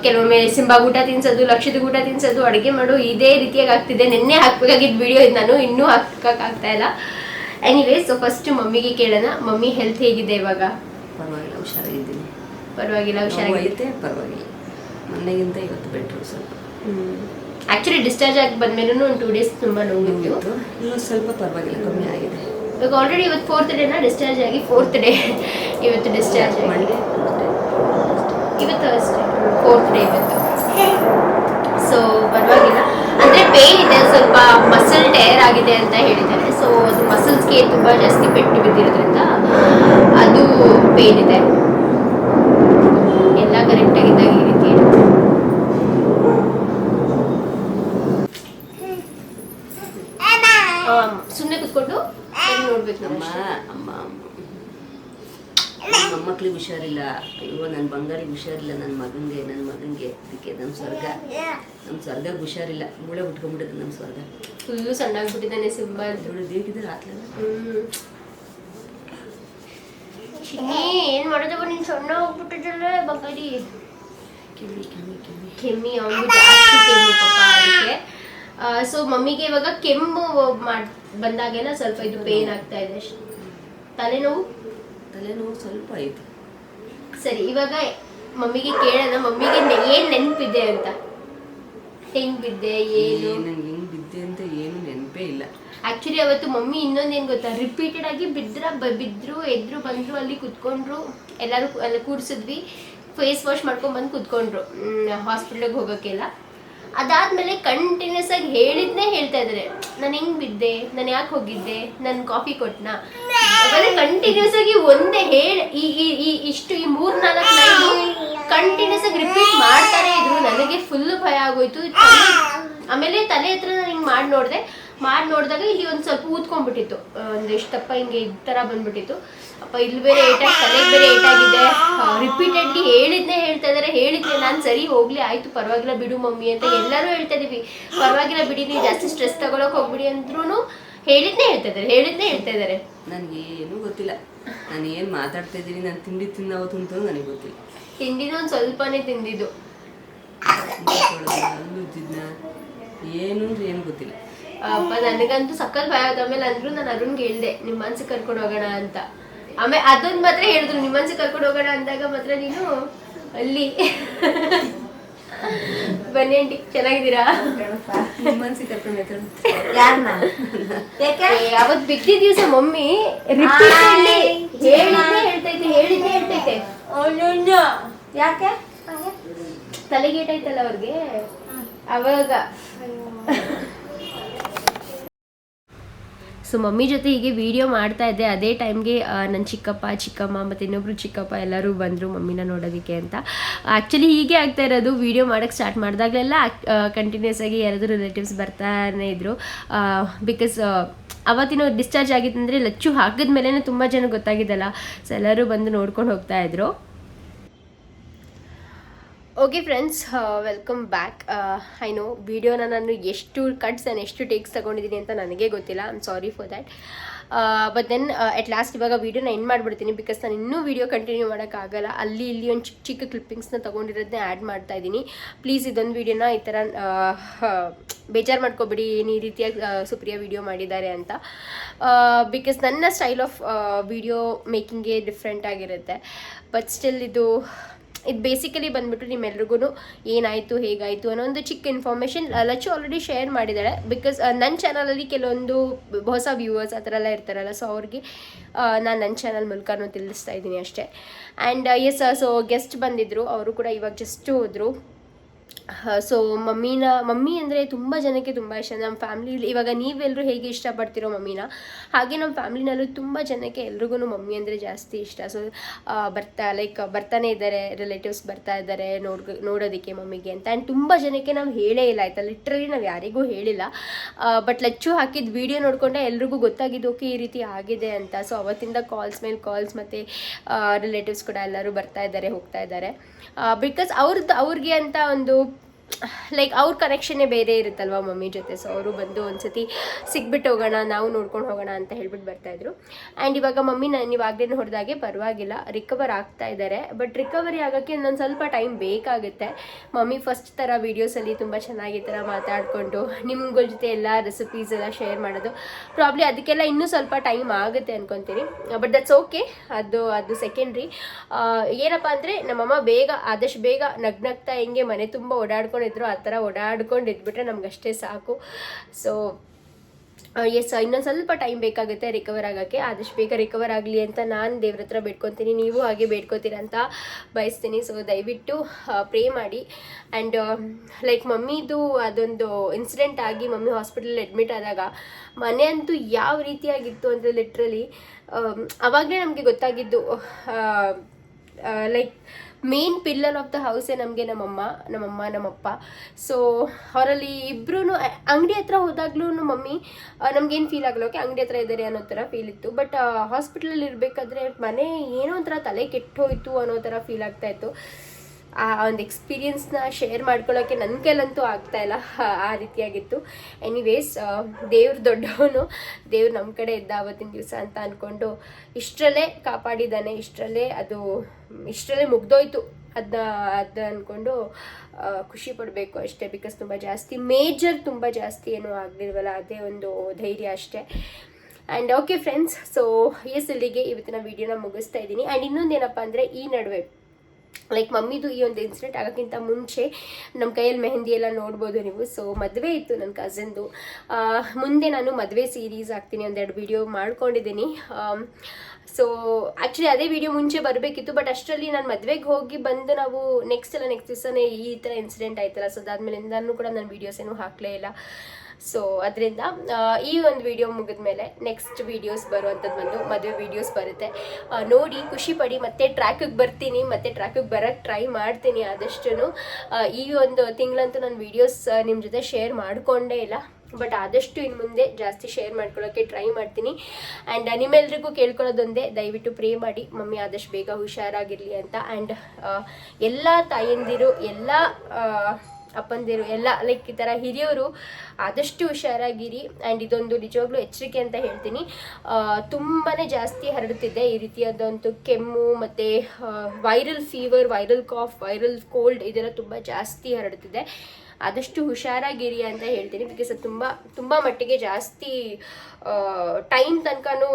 ಕೆಲವೊಮ್ಮೆ ಸಿಂಬಾ ಊಟ ತಿನ್ಸೋದು ಲಕ್ಷದ ಊಟ ತಿನ್ಸೋದು ಅಡುಗೆ ಮಾಡು ಇದೇ ರೀತಿಯಾಗಿ ಆಗ್ತಿದೆ. ನಿನ್ನೆ ಹಾಕ್ಬೇಕಾಗಿದ್ದ ವಿಡಿಯೋ ಇದು ನಾನು ಇನ್ನೂ ಹಾಕೋಕ್ಕಾಗ್ತಾಯಿಲ್ಲ ಇಲ್ಲ. ಎನಿವೇ ಸೊ ಫಸ್ಟ್ ಮಮ್ಮಿಗೆ ಕೇಳೋಣ ಮಮ್ಮಿ ಹೆಲ್ತ್ ಹೇಗಿದೆ ಇವಾಗ? ಪರವಾಗಿಲ್ಲ ಹುಷಾರಾಗಿದ್ದೀನಿ. ಪರವಾಗಿಲ್ಲ ಹುಷಾರಾಗಿದೆ ಪರವಾಗಿಲ್ಲ. ಮೊನ್ನೆಗಿಂತ ಇವತ್ತು ಬೆಟ್ರು ಸ್ವಲ್ಪ. ಆ್ಯಕ್ಚುಲಿ ಡಿಸ್ಚಾರ್ಜ್ ಆಗಿ ಬಂದ್ಮೇಲೂ ಒಂದು ಟೂ ಡೇಸ್ ತುಂಬ ನೋವಿತ್ತು. ಇನ್ನೂ ಸ್ವಲ್ಪ ಪರವಾಗಿಲ್ಲ ಕಮ್ಮಿ ಆಗಿದೆ. ಇವಾಗ ಆಲ್ರೆಡಿ ಇವತ್ತು ಫೋರ್ತ್ ಡೇನ ಡಿಸ್ಚಾರ್ಜ್ ಆಗಿ ಫೋರ್ತ್ ಡೇ ಇವತ್ತು ಡಿಸ್ಚಾರ್ಜ್ ಮಾಡಿ ಇವತ್ತು ಅಷ್ಟೇ ಫೋರ್ತ್ ಡೇ ಇವತ್ತು. ಸೊ ಪರವಾಗಿಲ್ಲ. ಅಂದರೆ ಪೇನ್ ಇದೆ ಸ್ವಲ್ಪ ಮಸಲ್ ಟೈರ್ ಆಗಿದೆ ಅಂತ ಹೇಳಿದ್ದಾರೆ. ಸೊ ಅದು ಮಸಲ್ಸ್ಗೆ ತುಂಬ ಜಾಸ್ತಿ ಪೆಟ್ಟು ಬಿದ್ದಿರೋದ್ರಿಂದ ಅದು ಪೇನ್ ಇದೆ. ಎಲ್ಲ ಕರೆಕ್ಟ್ ಆಗಿದ್ದಾಗ ಈ ರೀತಿ. ಸುಮ್ಮನೆ ಕುತ್ಕೊಂಡು ನೋಡ್ಬೇಕು ನಮ್ಮ ಅಮ್ಮ ಅಮ್ಮ. ನಮ್ಮ ಮೊಮ್ಮಕ್ಳಿಗೆ ಹುಷಾರಿಲ್ಲ. ಅಯ್ಯೋ ನನ್ನ ಬಂಗಾರಿಗೆ ಹುಷಾರಿಲ್ಲ. ನನ್ನ ಮಗನಿಗೆ ನನ್ನ ಮಗನಿಗೆ. ಅದಕ್ಕೆ ನಮ್ಮ ಸ್ವರ್ಗ. ನಮ್ಮ ಸ್ವರ್ಗಕ್ಕೆ ಹುಷಾರಿಲ್ಲ. ಮೂಳೆ ಉಟ್ಕೊಂಡ್ಬಿಡುತ್ತೆ ನಮ್ಮ ಸ್ವರ್ಗ. ಫುಲ್ಲು ಸಣ್ಣಾಗ್ಬಿಟ್ಟಿದ್ದಾನೆ ಸಿಂಬಾ ಅಂತ. ಬೇಕಿದ್ರೆ ದೇಗಿದ್ರೆ ಆತ್ಲಲ್ಲ ಹ್ಮ್. ಚಿನ್ನಿ ಏನ್ ಮಾಡೋದವ ನೀನ್ ಸಣ್ಣ ಹೋಗ್ಬಿಟ್ಟಿದ್ದಲ್ಲ ಬಂಗಾರಿ. ಕಿವಿ ಕೆಮ್ಮಿ ಅವನು ಜಾಸ್ತಿ ಕೆಮ್ಮು ಪಾಪ ಅದಕ್ಕೆ. ಸೊ ಮಮ್ಮಿಗೆ ಇವಾಗ ಕೆಮ್ಮು ಮಾಡ್ ಬಂದಾಗೆಲ್ಲ ಸ್ವಲ್ಪ ಇದು ಪೇನ್ ಆಗ್ತಾ ಇದೆ. ತಲೆನೋವು? ತಲೆನೋವು ಸ್ವಲ್ಪ ಆಯ್ತು. ಸರಿ ಇವಾಗ ಮಮ್ಮಿಗೆ ಕೇಳೋಣ. ಮಮ್ಮಿಗೆ ಏನ್ ನೆನಪಿದೆ ಅಂತ? ಹೆಂಗ್ ಬಿದ್ದೆ ಏನು ನಂಗೆ ಹೆಂಗ್ ಬಿದ್ದೆ ಅಂತ ಏನು ನೆನಪೇ ಆಕ್ಚುಲಿ ಅವತ್ತು ಮಮ್ಮಿ ಇನ್ನೊಂದು ಏನು ಗೊತ್ತಾ ರಿಪೀಟೆಡ್ ಆಗಿ ಬಿದ್ರ ಬಿದ್ದರು ಎದ್ರು, ಬಂದರು, ಅಲ್ಲಿ ಕುತ್ಕೊಂಡ್ರು. ಎಲ್ಲರೂ ಅಲ್ಲಿ ಕೂರ್ಸಿದ್ವಿ. Face wash ಮಾಡ್ಕೊಂಡ್ಬಂದು ಕುತ್ಕೊಂಡ್ರು. ಹಾಸ್ಪಿಟ್ಲಿಗೆ ಹೋಗೋಕ್ಕೆಲ್ಲ ಅದಾದಮೇಲೆ ಕಂಟಿನ್ಯೂಸ್ ಆಗಿ ಹೇಳಿದ್ನೇ ಹೇಳ್ತಾ ಇದ್ದಾರೆ ನಾನು ಹೆಂಗೆ ಬಿದ್ದೆ? ನಾನು ಯಾಕೆ ಹೋಗಿದ್ದೆ? ನಾನು ಕಾಫಿ ಕೊಟ್ನಾ? ಕಂಟಿನ್ಯೂಸ್ ಆಗಿ ಒಂದೇ ಹೇಳಿ, ಈ, ಈ- ಇಷ್ಟು ಈ ಮೂರು ನಾಲ್ಕು ಲೈನು ಕಂಟಿನ್ಯೂಸ್ ಆಗಿ ರಿಪೀಟ್ ಮಾಡ್ತಾನೆ ಇದ್ರು. ನನಗೆ ಫುಲ್ ಭಯ ಆಗೋಯ್ತು. ಆಮೇಲೆ ತಲೆ ಹತ್ರ ನಾನು ಹಿಂಗೆ ಮಾಡಿ ನೋಡಿದೆ. ಮಾಡಿ ನೋಡಿದಾಗ ಇಲ್ಲಿ ಒಂದು ಸ್ವಲ್ಪ ಊದ್ಕೊಂಡ್ಬಿಟ್ಟಿತ್ತು. ಒಂದು ಎಷ್ಟಪ್ಪ ಹಿಂಗೆ ಈ ಥರ ಬಂದ್ಬಿಟ್ಟಿತ್ತು. ಅಪ್ಪ ಇಲ್ಲಿ ಬೇರೆ ಏಟಾಗಿ ತಲೆಗೆ ಬೇರೆ ಏಟಾಗಿದೆ ರಿಪೀಟೆಡ್ಲಿ ಹೇಳಿದ್ನೇ ಹೇಳ್ತಾ ಇದಾರೆ. ಹೇಳಿದ್ನೆ ನಾನು ಸರಿ ಹೋಗ್ಲಿ ಆಯ್ತು ಪರವಾಗಿಲ್ಲ ಬಿಡು ಮಮ್ಮಿ ಅಂತ ಎಲ್ಲರೂ ಹೇಳ್ತಾ ಇದೀವಿ. ಪರವಾಗಿಲ್ಲ ಬಿಡಿ ನೀವು ಜಾಸ್ತಿ ಸ್ಟ್ರೆಸ್ ತಗೊಳಕ್ ಹೋಗ್ಬಿಡಿ ಅಂದ್ರೂ ಹೇಳಿದ್ನೇ ಹೇಳ್ತಾ ಇದಾರೆ ಹೇಳಿದ್ನೇ ಹೇಳ್ತಾ ಇದಾರೆ. ನನಗೆ ಏನೂ ಗೊತ್ತಿಲ್ಲ. ನಾನು ಏನು ಮಾತಾಡ್ತಾ ಇದ್ದೀನಿ ನಾನು ತಿಂಡಿ ತಿನ್ನೋದು ಅಂತ ನನಗೆ ಗೊತ್ತಿಲ್ಲ. ತಿಂಡಿನ ಒಂದು ಸ್ವಲ್ಪನೇ ತಿಂದಿದ್ದು. ಏನು ಏನು ಗೊತ್ತಿಲ್ಲ. ಅಪ್ಪ ನನಗಂತೂ ಸಕ್ಕತ್ ಭಯ ಆಯ್ತು. ಆಮೇಲೆ ಅಂದ್ರು ನಾನು ಅರುಣ್ಗೆ ಹೇಳ್ದೆ ನಿಮ್ಮ ಮನ್ಸಿಗೆ ಕರ್ಕೊಂಡು ಹೋಗೋಣ ಅಂತ. ಆಮೇಲೆ ಅದನ್ನ ಮಾತ್ರ ಹೇಳಿದ್ರು. ನಿಮ್ಮ ಮನ್ಸಿಗೆ ಕರ್ಕೊಂಡು ಹೋಗೋಣ ಅಂದಾಗ ಮಾತ್ರ ನೀನು ಅಲ್ಲಿ ಬನ್ನಿ ಅಂಟಿ ಚೆನ್ನಾಗಿದ್ದೀರಾ? ಅವತ್ ಬಿಟ್ಟಿದ ದಿವಸ ಮಮ್ಮಿ. ಹೇಳ್ತೈತೆ ಹೇಳಿದ್ದೆ ಹೇಳ್ತೈತೆ. ಯಾಕೆ? ತಲೆಗೇಟೈತಲ್ಲ ಅವ್ರಿಗೆ? ಅವಾಗ. ಸೊ ಮಮ್ಮಿ ಜೊತೆ ಹೀಗೆ ವಿಡಿಯೋ ಮಾಡ್ತಾ ಇದ್ದೆ. ಅದೇ ಟೈಮ್ಗೆ ನನ್ನ ಚಿಕ್ಕಪ್ಪ, ಚಿಕ್ಕಮ್ಮ ಮತ್ತು ಇನ್ನೊಬ್ರು ಚಿಕ್ಕಪ್ಪ ಎಲ್ಲರೂ ಬಂದರು ಮಮ್ಮಿನ ನೋಡೋದಕ್ಕೆ ಅಂತ. ಆ್ಯಕ್ಚುಲಿ ಹೀಗೆ ಆಗ್ತಾ ಇರೋದು. ವಿಡಿಯೋ ಮಾಡೋಕ್ಕೆ ಸ್ಟಾರ್ಟ್ ಮಾಡಿದಾಗಲೆಲ್ಲ ಕಂಟಿನ್ಯೂಸ್ ಆಗಿ ಯಾರಾದರೂ ರಿಲೇಟಿವ್ಸ್ ಬರ್ತಾನೆ ಇದ್ರು. ಬಿಕಾಸ್ ಅವತ್ತಿನ ಡಿಸ್ಚಾರ್ಜ್ ಆಗಿತ್ತಂದರೆ ಲಚ್ಚು ಹಾಕಿದ ಮೇಲೇ ತುಂಬ ಜನ ಗೊತ್ತಾಗಿದ್ದಲ್ಲ. ಸೊ ಎಲ್ಲರೂ ಬಂದು ನೋಡ್ಕೊಂಡು ಹೋಗ್ತಾ ಇದ್ರು. Okay friends welcome back I know ವಿಡಿಯೋನ ನಾನು ಎಷ್ಟು ಕಟ್ಸ್ ನಾನು ಎಷ್ಟು ಟೇಕ್ಸ್ ತೊಗೊಂಡಿದ್ದೀನಿ ಅಂತ ನನಗೆ ಗೊತ್ತಿಲ್ಲ. I'm sorry for that but then at last ಇವಾಗ ವೀಡಿಯೋನ ಎಂಡ್ ಮಾಡಿಬಿಡ್ತೀನಿ ಬಿಕಾಸ್ ನಾನು ಇನ್ನೂ ವೀಡಿಯೋ ಕಂಟಿನ್ಯೂ ಮಾಡೋಕ್ಕಾಗಲ್ಲ ಅಲ್ಲಿ ಇಲ್ಲಿ ಒಂದು ಚಿಕ್ಕ ಚಿಕ್ಕ ಕ್ಲಿಪ್ಪಿಂಗ್ಸ್ನ ತೊಗೊಂಡಿರೋದನ್ನೇ ಆ್ಯಡ್ ಮಾಡ್ತಾ ಇದ್ದೀನಿ. ಪ್ಲೀಸ್ ಇದೊಂದು ವೀಡಿಯೋನ ಈ ಥರ ಬೇಜಾರು ಮಾಡ್ಕೊಬಿಡಿ. ಏನು ಈ ರೀತಿಯಾಗಿ ಸುಪ್ರಿಯ ವೀಡಿಯೋ ಮಾಡಿದ್ದಾರೆ ಅಂತ. ಬಿಕಾಸ್ ನನ್ನ ಸ್ಟೈಲ್ ಆಫ್ ವಿಡಿಯೋ ಮೇಕಿಂಗೇ ಡಿಫ್ರೆಂಟ್ ಆಗಿರುತ್ತೆ. ಬಟ್ ಸ್ಟಿಲ್ ಇದು ಇದು ಬೇಸಿಕಲಿ ಬಂದ್ಬಿಟ್ಟು ನಿಮ್ಮೆಲ್ರಿಗೂ ಏನಾಯಿತು, ಹೇಗಾಯಿತು ಅನ್ನೋ ಒಂದು ಚಿಕ್ಕ ಇನ್ಫಾರ್ಮೇಷನ್ ಲಚ್ಚು ಆಲ್ರೆಡಿ ಶೇರ್ ಮಾಡಿದ್ದಾಳೆ. ಬಿಕಾಸ್ ನನ್ನ ಚಾನಲಲ್ಲಿ ಕೆಲವೊಂದು ಹೊಸ ವ್ಯೂವರ್ಸ್ ಆ ಥರ ಎಲ್ಲ ಇರ್ತಾರಲ್ಲ ಸೊ ಅವ್ರಿಗೆ ನಾನು ನನ್ನ ಚಾನಲ್ ಮೂಲಕನೂ ತಿಳಿಸ್ತಾ ಇದ್ದೀನಿ ಅಷ್ಟೇ. ಆ್ಯಂಡ್ ಎಸ್ ಸೊ ಗೆಸ್ಟ್ ಬಂದಿದ್ದರು ಅವರು ಕೂಡ ಇವಾಗ ಜಸ್ಟ್ ಹೋದರು. ಸೊ ಮಮ್ಮಿನ, ಮಮ್ಮಿ ಅಂದರೆ ತುಂಬ ಜನಕ್ಕೆ ತುಂಬ ಇಷ್ಟ. ನಮ್ಮ ಫ್ಯಾಮ್ಲಿ ಇವಾಗ ನೀವೆಲ್ಲರೂ ಹೇಗೆ ಇಷ್ಟಪಡ್ತಿರೋ ಮಮ್ಮಿನ? ಹಾಗೆ ನಮ್ಮ ಫ್ಯಾಮ್ಲಿನಲ್ಲೂ ತುಂಬ ಜನಕ್ಕೆ ಎಲ್ರಿಗೂ ಮಮ್ಮಿ ಅಂದರೆ ಜಾಸ್ತಿ ಇಷ್ಟ. ಸೊ ಬರ್ತಾ ಲೈಕ್ ಬರ್ತಾನೆ ಇದ್ದಾರೆ ರಿಲೇಟಿವ್ಸ್ ಬರ್ತಾ ಇದ್ದಾರೆ ನೋಡ್ ನೋಡೋದಕ್ಕೆ ಮಮ್ಮಿಗೆ ಅಂತ. ಆ್ಯಂಡ್ ತುಂಬ ಜನಕ್ಕೆ ನಾವು ಹೇಳೇ ಇಲ್ಲ, ಆಯಿತಾ? ಲಿಟ್ರಲಿ ನಾವು ಯಾರಿಗೂ ಹೇಳಿಲ್ಲ. ಬಟ್ ಲಚ್ಚು ಹಾಕಿದ ವಿಡಿಯೋ ನೋಡಿಕೊಂಡೆ ಎಲ್ರಿಗೂ ಗೊತ್ತಾಗಿದ್ದು, ಓಕೆ, ಈ ರೀತಿ ಆಗಿದೆ ಅಂತ. ಸೊ ಅವತ್ತಿಂದ ಕಾಲ್ಸ್ ಮೇಲೆ ಕಾಲ್ಸ್ ಮತ್ತು ರಿಲೇಟಿವ್ಸ್ ಕೂಡ ಎಲ್ಲರೂ ಬರ್ತಾ ಇದ್ದಾರೆ, ಹೋಗ್ತಾ ಇದ್ದಾರೆ. ಬಿಕಾಸ್ ಅವ್ರದ್ದು ಅವ್ರಿಗೆ ಅಂತ ಒಂದು eu ಲೈಕ್ ಅವ್ರ ಕನೆಕ್ಷನ್ನೇ ಬೇರೆ ಇರುತ್ತಲ್ವ ಮಮ್ಮಿ ಜೊತೆ? ಸೊ ಅವರು ಬಂದು ಒಂದ್ಸತಿ ಸಿಗ್ಬಿಟ್ಟು ಹೋಗೋಣ, ನಾವು ನೋಡ್ಕೊಂಡು ಹೋಗೋಣ ಅಂತ ಹೇಳ್ಬಿಟ್ಟು ಬರ್ತಾಯಿದ್ರು ಆ್ಯಂಡ್ ಇವಾಗ ಮಮ್ಮಿ ನಾನು ಇವಾಗಲೇ ಹೊಡೆದಾಗೆ ಪರವಾಗಿಲ್ಲ. ರಿಕವರ್ ಆಗ್ತಾ ಇದ್ದಾರೆ ಬಟ್ ರಿಕವರಿ ಆಗೋಕ್ಕೆ ಇನ್ನೊಂದು ಸ್ವಲ್ಪ ಟೈಮ್ ಬೇಕಾಗುತ್ತೆ. ಮಮ್ಮಿ ಫಸ್ಟ್ ಥರ ವೀಡಿಯೋಸಲ್ಲಿ ತುಂಬ ಚೆನ್ನಾಗಿ ಥರ ಮಾತಾಡಿಕೊಂಡು, ನಿಮ್ಗಳ ಜೊತೆ ಎಲ್ಲ ರೆಸಿಪೀಸ್ ಎಲ್ಲ ಶೇರ್ ಮಾಡೋದು. ಪ್ರಾಬ್ಲಿ ಅದಕ್ಕೆಲ್ಲ ಇನ್ನೂ ಸ್ವಲ್ಪ ಟೈಮ್ ಆಗುತ್ತೆ ಅನ್ಕೊತೀನಿ. ಬಟ್ ದಟ್ಸ್ ಓಕೆ ಅದು ಅದು ಸೆಕೆಂಡ್ರಿ ಏನಪ್ಪ ಅಂದರೆ ನಮ್ಮಮ್ಮ ಬೇಗ, ಆದಷ್ಟು ಬೇಗ ನಗ್ನಗ್ತಾ ಹೆಂಗೆ ಮನೆ ತುಂಬ ಓಡಾಡ್ಕೊಂಡಿದ್ರು ಆ ಥರ ಓಡಾಡ್ಕೊಂಡು ಇದ್ಬಿಟ್ರೆ ನಮ್ಗಷ್ಟೇ ಸಾಕು. ಸೊ ಎಸ್ ಇನ್ನೊಂದು ಸ್ವಲ್ಪ ಟೈಮ್ ಬೇಕಾಗುತ್ತೆ ರಿಕವರ್ ಆಗೋಕ್ಕೆ. ಆದಷ್ಟು ಬೇಗ ರಿಕವರ್ ಆಗಲಿ ಅಂತ ನಾನು ದೇವ್ರ ಹತ್ರ ಬೇಡ್ಕೊತೀನಿ, ನೀವು ಹಾಗೆ ಬೇಡ್ಕೊತೀರ ಅಂತ ಬಯಸ್ತೀನಿ. ಸೊ ದಯವಿಟ್ಟು ಪ್ರೇ ಮಾಡಿ. ಆ್ಯಂಡ್ ಲೈಕ್ ಮಮ್ಮಿದು ಅದೊಂದು ಇನ್ಸಿಡೆಂಟ್ ಆಗಿ ಮಮ್ಮಿ ಹಾಸ್ಪಿಟಲ್ ಅಡ್ಮಿಟ್ ಆದಾಗ ಮನೆ ಅಂತೂ ಯಾವ ರೀತಿಯಾಗಿತ್ತು ಅಂದರೆ ಲಿಟ್ರಲಿ ಅವಾಗಲೇ ನಮಗೆ ಗೊತ್ತಾಗಿದ್ದು like main pillar of the ಹೌಸೇ ನಮಗೆ ನಮ್ಮಮ್ಮ ನಮ್ಮಮ್ಮ, ನಮ್ಮಪ್ಪ. ಸೊ ಅವರಲ್ಲಿ ಇಬ್ಬರೂ ಅಂಗಡಿ ಹತ್ರ ಹೋದಾಗ್ಲೂ ಮಮ್ಮಿ ನಮ್ಗೇನು ಫೀಲ್ ಆಗಲ್ಲ ಓಕೆ ಅಂಗಡಿ ಹತ್ರ ಇದ್ದಾರೆ ಅನ್ನೋ ಥರ ಫೀಲ್ ಇತ್ತು. ಬಟ್ ಹಾಸ್ಪಿಟ್ಲಲ್ಲಿ ಇರಬೇಕಾದ್ರೆ ಮನೆ ಏನೋ ಒಂಥರ ತಲೆ ಕೆಟ್ಟೋಯ್ತು ಅನ್ನೋ ಥರ ಫೀಲ್ ಆಗ್ತಾ ಇತ್ತು. ಆ, ಒಂದು ಎಕ್ಸ್ಪೀರಿಯನ್ಸ್ನ ಶೇರ್ ಮಾಡ್ಕೊಳ್ಳೋಕ್ಕೆ ನನ್ನ ಕೈಲಂತೂ ಇಲ್ಲ, ಆ- ರೀತಿಯಾಗಿತ್ತು. ಎನಿವೇಸ್ ದೇವ್ರು ದೊಡ್ಡವನು, ದೇವ್ರು ನಮ್ಮ ಕಡೆ ಇದ್ದ ಆವತ್ತಿನ ದಿವಸ ಅಂತ ಅಂದ್ಕೊಂಡು ಇಷ್ಟರಲ್ಲೇ ಕಾಪಾಡಿದ್ದಾನೆ, ಇಷ್ಟರಲ್ಲೇ ಅದು ಇಷ್ಟರಲ್ಲೇ ಮುಗ್ದೋಯ್ತು ಅದನ್ನ ಅದು ಅಂದ್ಕೊಂಡು ಖುಷಿ ಪಡಬೇಕು ಅಷ್ಟೇ ಬಿಕಾಸ್ ತುಂಬ ಜಾಸ್ತಿ ಮೇಜರ್ ತುಂಬ ಜಾಸ್ತಿ ಏನೂ ಆಗಲಿಲ್ವಲ್ಲ ಅದೇ ಒಂದು ಧೈರ್ಯ ಅಷ್ಟೇ. And okay friends so yes ಇಲ್ಲಿಗೆ ಇವತ್ತಿನ ವೀಡಿಯೋನ ಮುಗಿಸ್ತಾ ಇದ್ದೀನಿ. ಆ್ಯಂಡ್ ಇನ್ನೊಂದು ಏನಪ್ಪ ಅಂದರೆ, ಈ ನಡುವೆ ಲೈಕ್ ಮಮ್ಮಿದು ಈ ಒಂದು ಇನ್ಸಿಡೆಂಟ್ ಆಗೋಕ್ಕಿಂತ ಮುಂಚೆ ನಮ್ಮ ಕೈಯಲ್ಲಿ ಮೆಹಂದಿ ಎಲ್ಲ ನೋಡ್ಬೋದು ನೀವು. ಸೊ ಮದುವೆ ಇತ್ತು ನನ್ನ ಕಸಿನ್ದು ಮುಂದೆ ನಾನು ಮದುವೆ ಸೀರೀಸ್ ಹಾಕ್ತೀನಿ ಒಂದೆರಡು ವಿಡಿಯೋ ಮಾಡ್ಕೊಂಡಿದ್ದೀನಿ. ಸೊ ಆ್ಯಕ್ಚುಲಿ ಅದೇ ವಿಡಿಯೋ ಮುಂಚೆ ಬರಬೇಕಿತ್ತು ಬಟ್ ಅಷ್ಟರಲ್ಲಿ ನಾನು ಮದುವೆಗೆ ಹೋಗಿ ಬಂದು ನಾವು ನೆಕ್ಸ್ಟ್ ಎಲ್ಲ ನೆಕ್ಸ್ಟ್ ದಿವಸನೇ ಈ ಥರ ಇನ್ಸಿಡೆಂಟ್ ಆಯ್ತಲ್ಲ. ಸೊ ಅದಾದ್ಮೇಲಿಂದನೂ ಕೂಡ ನಾನು ವೀಡಿಯೋಸ್ ಏನೂ ಹಾಕಲೇ ಇಲ್ಲ. ಸೊ ಅದರಿಂದ ಈ ಒಂದು ವಿಡಿಯೋ ಮುಗಿದ ಮೇಲೆ ನೆಕ್ಸ್ಟ್ ವೀಡಿಯೋಸ್ ಬರುವಂಥದ್ದು ಬಂದು ಮದುವೆ ವೀಡಿಯೋಸ್ ಬರುತ್ತೆ. ನೋಡಿ ಖುಷಿ ಪಡಿ ಮತ್ತೆ ಟ್ರ್ಯಾಕಿಗೆ ಬರ್ತೀನಿ, ಮತ್ತೆ ಟ್ರ್ಯಾಕಿಗೆ ಬರೋಕ್ಕೆ ಟ್ರೈ ಮಾಡ್ತೀನಿ ಆದಷ್ಟು ಈ ಒಂದು ತಿಂಗಳಂತೂ ನಾನು ವೀಡಿಯೋಸ್ ನಿಮ್ಮ ಜೊತೆ ಶೇರ್ ಮಾಡಿಕೊಂಡೇ ಇಲ್ಲ. ಬಟ್ ಆದಷ್ಟು ಇನ್ನು ಮುಂದೆ ಜಾಸ್ತಿ ಶೇರ್ ಮಾಡ್ಕೊಳ್ಳೋಕ್ಕೆ ಟ್ರೈ ಮಾಡ್ತೀನಿ. ಆ್ಯಂಡ್ ನಿಮ್ಮೆಲ್ರಿಗೂ ಕೇಳ್ಕೊಳ್ಳೋದೊಂದೇ, ದಯವಿಟ್ಟು ಪ್ರೇ ಮಾಡಿ. ಮಮ್ಮಿ ಆದಷ್ಟು ಬೇಗ ಹುಷಾರಾಗಿರಲಿ ಅಂತ. ಆ್ಯಂಡ್ ಎಲ್ಲ ತಾಯಂದಿರು, ಎಲ್ಲ ಅಪ್ಪಂದಿರು ಎಲ್ಲ ಲೈಕ್ ಈ ಥರ ಹಿರಿಯವರು ಆದಷ್ಟು ಹುಷಾರಾಗಿರಿ. ಆ್ಯಂಡ್ ಇದೊಂದು ನಿಜವಾಗ್ಲೂ ಎಚ್ಚರಿಕೆ ಅಂತ ಹೇಳ್ತೀನಿ. ತುಂಬಾ ಜಾಸ್ತಿ ಹರಡುತ್ತಿದೆ ಈ ರೀತಿಯಾದಂತೂ ಕೆಮ್ಮು, ಮತ್ತು viral fever viral cough viral cold ಇದೆಲ್ಲ ತುಂಬ ಜಾಸ್ತಿ ಹರಡುತ್ತಿದೆ. ಆದಷ್ಟು ಹುಷಾರಾಗಿರಿ ಅಂತ ಹೇಳ್ತೀನಿ. ಬಿಕಾಸ್ ಅದು ತುಂಬ ತುಂಬ ಮಟ್ಟಿಗೆ ಜಾಸ್ತಿ ಟೈಮ್ ತನಕನೂ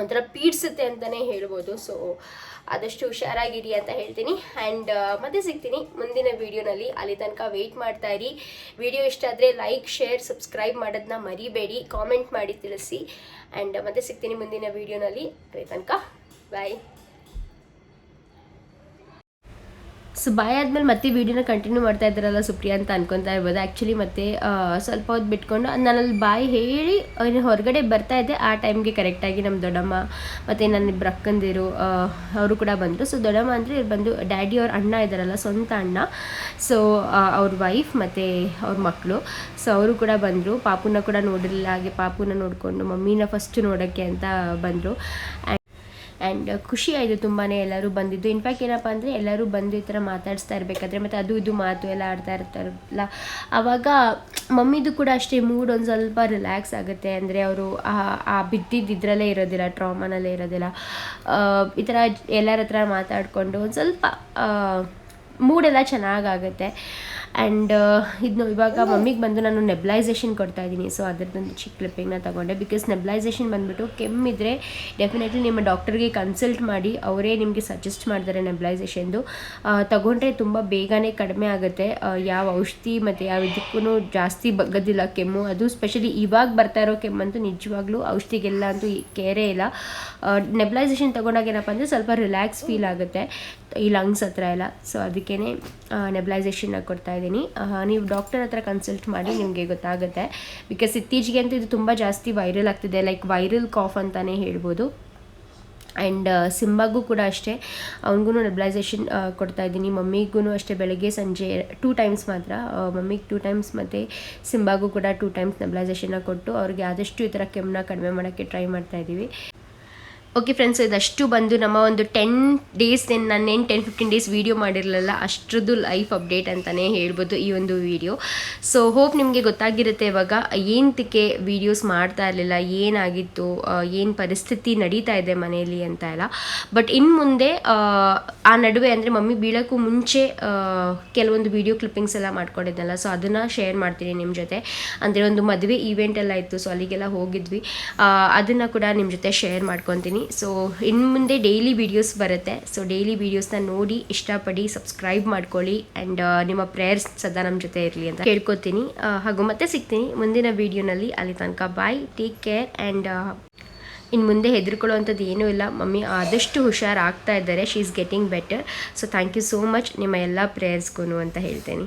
ಒಂಥರ ಪೀಡಿಸುತ್ತೆ ಅಂತಲೇ ಹೇಳ್ಬೋದು. ಸೊ ಆದಷ್ಟು ಹುಷಾರಾಗಿರಿ ಅಂತ ಹೇಳ್ತೀನಿ. ಆ್ಯಂಡ್ ಮತ್ತೆ ಸಿಗ್ತೀನಿ ಮುಂದಿನ ವೀಡಿಯೋನಲ್ಲಿ. ಅಲ್ಲಿ ತನಕ ವೆಯ್ಟ್ ಮಾಡ್ತಾ ಇರಿ. ವಿಡಿಯೋ ಇಷ್ಟ ಆದರೆ ಲೈಕ್ ಶೇರ್ ಸಬ್ಸ್ಕ್ರೈಬ್ ಮಾಡೋದನ್ನ ಮರಿಬೇಡಿ. ಕಾಮೆಂಟ್ ಮಾಡಿ ತಿಳಿಸಿ. ಆ್ಯಂಡ್ ಮತ್ತೆ ಸಿಗ್ತೀನಿ ಮುಂದಿನ ವೀಡಿಯೋನಲ್ಲಿ. ಅಲ್ಲಿ ತನಕ. ಬಾಯ್ ಸೊ ಬಾಯ್ ಆದಮೇಲೆ ಮತ್ತೆ ವೀಡಿಯೋನ ಕಂಟಿನ್ಯೂ ಮಾಡ್ತಾ ಇದ್ದಾರಲ್ಲ ಸುಪ್ರಿಯಾ ಅಂತ ಅನ್ಕೊತಾ ಇರ್ಬೋದು. ಆ್ಯಕ್ಚುಲಿ ಮತ್ತೆ ಸ್ವಲ್ಪ ಹೊತ್ತು ಬಿಟ್ಕೊಂಡು ನಾನಲ್ಲಿ ಬಾಯ್ ಹೇಳಿ ಹೊರಗಡೆ ಬರ್ತಾ ಇದ್ದೆ. ಆ ಟೈಮ್ಗೆ ಕರೆಕ್ಟಾಗಿ ನಮ್ಮ ದೊಡ್ಡಮ್ಮ ಮತ್ತು ನನ್ನ ಇಬ್ಬರು ಅಕ್ಕಂದಿರು ಅವರು ಕೂಡ ಬಂದರು. ಸೊ ದೊಡ್ಡಮ್ಮ ಅಂದರೆ ಇವ್ರು ಬಂದು ಡ್ಯಾಡಿ ಅವ್ರ ಅಣ್ಣ ಇದ್ದಾರಲ್ಲ, ಸ್ವಂತ ಅಣ್ಣ. ಸೊ ಅವ್ರ ವೈಫ್ ಮತ್ತು ಅವ್ರ ಮಕ್ಕಳು ಸೊ ಅವರು ಕೂಡ ಬಂದರು. ಪಾಪುನ ಕೂಡ ನೋಡಿರಲಿಲ್ಲ, ಹಾಗೆ ಪಾಪುನ ನೋಡಿಕೊಂಡು ಮಮ್ಮಿನ ಫಸ್ಟ್ ನೋಡೋಕ್ಕೆ ಅಂತ ಬಂದರು. ಆ್ಯಂಡ್ ಖುಷಿ ಆಯಿತು ತುಂಬಾ ಎಲ್ಲರೂ ಬಂದಿದ್ದು. ಇನ್ಫ್ಯಾಕ್ಟ್ ಏನಪ್ಪ ಅಂದರೆ ಎಲ್ಲರೂ ಬಂದು ಈ ಥರ ಮಾತಾಡಿಸ್ತಾ ಇರಬೇಕಾದ್ರೆ, ಮತ್ತು ಅದು ಇದು ಮಾತು ಎಲ್ಲ ಆಡ್ತಾ ಇರ್ತಾರಲ್ಲ. ಆವಾಗ ಮಮ್ಮಿದು ಕೂಡ ಅಷ್ಟೇ ಮೂಡ್ ಒಂದು ಸ್ವಲ್ಪ ರಿಲ್ಯಾಕ್ಸ್ ಆಗುತ್ತೆ. ಅಂದರೆ ಅವರು ಆ ಬಿದ್ದಿದ್ದು ಇದರಲ್ಲೇ ಇರೋದಿಲ್ಲ ಟ್ರಾಮಾನಲ್ಲೇ ಇರೋದಿಲ್ಲ. ಈ ಥರ ಎಲ್ಲರ ಹತ್ರ ಮಾತಾಡಿಕೊಂಡು ಒಂದು ಸ್ವಲ್ಪ ಮೂಡೆಲ್ಲ ಚೆನ್ನಾಗಾಗುತ್ತೆ. ಆ್ಯಂಡ್ ಇದನ್ನು ಇವಾಗ ಮಮ್ಮಿಗೆ ಬಂದು ನಾನು ನೆಬ್ಲೈಸೇಷನ್ ಕೊಡ್ತಾ ಇದ್ದೀನಿ ಸೊ ಅದರದ್ದೊಂದು ಚಿಕ್ಕ ಕ್ಲಿಪ್ಪಿಂಗ್ನ ತಗೊಂಡೆ. ಬಿಕಾಸ್ ನೆಬ್ಲೈಸೇಷನ್ ಬಂದುಬಿಟ್ಟು ಕೆಮ್ಮಿದ್ರೆ ಡೆಫಿನೆಟ್ಲಿ ನಿಮ್ಮ ಡಾಕ್ಟರ್ಗೆ ಕನ್ಸಲ್ಟ್ ಮಾಡಿ ಅವರೇ ನಿಮಗೆ ಸಜೆಸ್ಟ್ ಮಾಡ್ತಾರೆ ನೆಬ್ಲೈಸೇಷನ್ದು ತಗೊಂಡ್ರೆ ತುಂಬ ಬೇಗನೆ ಕಡಿಮೆ ಆಗುತ್ತೆ. ಯಾವ ಔಷಧಿ ಮತ್ತು ಯಾವ ಇದಕ್ಕೂ ಜಾಸ್ತಿ ಬಗ್ಗದಿಲ್ಲ ಕೆಮ್ಮು. ಅದು ಸ್ಪೆಷಲಿ ಇವಾಗ ಬರ್ತಾ ಇರೋ ಕೆಮ್ಮಂತೂ ನಿಜವಾಗ್ಲೂ ಔಷಧಿಗೆಲ್ಲ ಅಂತೂ ಕೇರೇ ಇಲ್ಲ. ನೆಬ್ಲೈಸೇಷನ್ ತೊಗೊಂಡಾಗ ಏನಪ್ಪ ಅಂದರೆ ಸ್ವಲ್ಪ ರಿಲ್ಯಾಕ್ಸ್ ಫೀಲ್ ಆಗುತ್ತೆ. ಈ ಲಂಗ್ಸ್ ಹತ್ರ ಎಲ್ಲ. ಸೊ ಅದಕ್ಕೇ ಕೊಡ್ತಾ ಇದ್ದೀನಿ. ನೀವು ಡಾಕ್ಟರ್ ಹತ್ರ ಕನ್ಸಲ್ಟ್ ಮಾಡಿ ನಿಮಗೆ ಗೊತ್ತಾಗುತ್ತೆ. ಬಿಕಾಸ್ ಇತ್ತೀಚೆಗೆ ಅಂತ ಇದು ತುಂಬ ಜಾಸ್ತಿ ವೈರಲ್ ಆಗ್ತಿದೆ. ಲೈಕ್ ವೈರಲ್ ಕಾಫ್ ಅಂತಲೇ ಹೇಳ್ಬೋದು. ಆ್ಯಂಡ್ ಸಿಂಬಾಗೂ ಕೂಡ ಅಷ್ಟೇ. ಅವನಿಗೂ ನೆಬ್ಲೈಸೇಷನ್ ಕೊಡ್ತಾ ಇದ್ದೀನಿ. ಮಮ್ಮಿಗೂ ಅಷ್ಟೇ ಬೆಳಗ್ಗೆ, ಸಂಜೆ ಟೂ ಟೈಮ್ಸ್ ಮಾತ್ರ. ಮಮ್ಮಿಗೆ ಟೂ ಟೈಮ್ಸ್ ಮತ್ತು ಸಿಂಬಾಗೂ ಕೂಡ ಟೂ ಟೈಮ್ಸ್ ನೆಬ್ಲೈಸೇಷನ್ನ ಕೊಟ್ಟು ಅವ್ರಿಗೆ ಆದಷ್ಟು ಈ ಥರ ಕೆಮ್ಮನ್ನ ಕಡಿಮೆ ಮಾಡೋಕ್ಕೆ ಟ್ರೈ ಮಾಡ್ತಾ ಇದ್ದೀವಿ. ಓಕೆ ಫ್ರೆಂಡ್ಸ್ ಇದಷ್ಟು ಬಂದು ನಮ್ಮ ಒಂದು ಟೆನ್ ಡೇಸ್ ಏನು ನಾನೇನು ಟೆನ್ ಫಿಫ್ಟೀನ್ ಡೇಸ್ ವೀಡಿಯೋ ಮಾಡಿರಲಿಲ್ಲ, ಅಷ್ಟರದ್ದು ಲೈಫ್ ಅಪ್ಡೇಟ್ ಅಂತಲೇ ಹೇಳ್ಬೋದು ಈ ಒಂದು ವೀಡಿಯೋ ಸೊ ಹೋಪ್ ನಿಮಗೆ ಗೊತ್ತಾಗಿರುತ್ತೆ ಇವಾಗ ಏನಕ್ಕೆ ವೀಡಿಯೋಸ್ ಮಾಡ್ತಾ ಇರಲಿಲ್ಲ, ಏನಾಗಿತ್ತು ಏನು ಪರಿಸ್ಥಿತಿ ನಡೀತಾ ಇದೆ ಮನೆಯಲ್ಲಿ ಅಂತ ಎಲ್ಲ. ಬಟ್ ಇನ್ನು ಮುಂದೆ, ಆ ನಡುವೆ ಅಂದರೆ ಮಮ್ಮಿ ಬೀಳೋಕ್ಕೂ ಮುಂಚೆ ಕೆಲವೊಂದು ವಿಡಿಯೋ ಕ್ಲಿಪ್ಪಿಂಗ್ಸ್ ಎಲ್ಲ ಮಾಡ್ಕೊಂಡಿದ್ದೆಲ್ಲ ಸೊ ಅದನ್ನು ಶೇರ್ ಮಾಡ್ತೀನಿ ನಿಮ್ಮ ಜೊತೆ. ಅಂದರೆ ಒಂದು ಮದುವೆ ಈವೆಂಟ್ ಎಲ್ಲ ಇತ್ತು ಸೊ ಅಲ್ಲಿಗೆಲ್ಲ ಹೋಗಿದ್ವಿ. ಅದನ್ನು ಕೂಡ ನಿಮ್ಮ ಜೊತೆ ಶೇರ್ ಮಾಡ್ಕೊತೀನಿ. ಸೊ ಇನ್ನು ಮುಂದೆ ಡೈಲಿ ವೀಡಿಯೋಸ್ ಬರುತ್ತೆ. ಸೊ ಡೈಲಿ ವೀಡಿಯೋಸ್ನ ನೋಡಿ ಇಷ್ಟಪಡಿ ಸಬ್ಸ್ಕ್ರೈಬ್ ಮಾಡ್ಕೊಳ್ಳಿ. ಆ್ಯಂಡ್ ನಿಮ್ಮ ಪ್ರೇಯರ್ಸ್ ಸದಾ ನಮ್ಮ ಜೊತೆ ಇರಲಿ ಅಂತ ಕೇಳ್ಕೊತೀನಿ. ಆ, ಹಾಗೂ ಮತ್ತೆ ಸಿಗ್ತೀನಿ ಮುಂದಿನ ವೀಡಿಯೋನಲ್ಲಿ ಅಲ್ಲಿ ತನಕ ಬಾಯ್ ಟೇಕ್ ಕೇರ್ ಆ್ಯಂಡ್ ಇನ್ನು ಮುಂದೆ ಹೆದರ್ಕೊಳ್ಳೋವಂಥದ್ದು ಏನೂ ಇಲ್ಲ. ಮಮ್ಮಿ ಆದಷ್ಟು ಹುಷಾರಾಗ್ತಾ ಇದ್ದಾರೆ. She is getting better so thank you so much ನಿಮ್ಮ ಎಲ್ಲ ಪ್ರೇಯರ್ಸ್ಗೂ ಅಂತ ಹೇಳ್ತೇನೆ.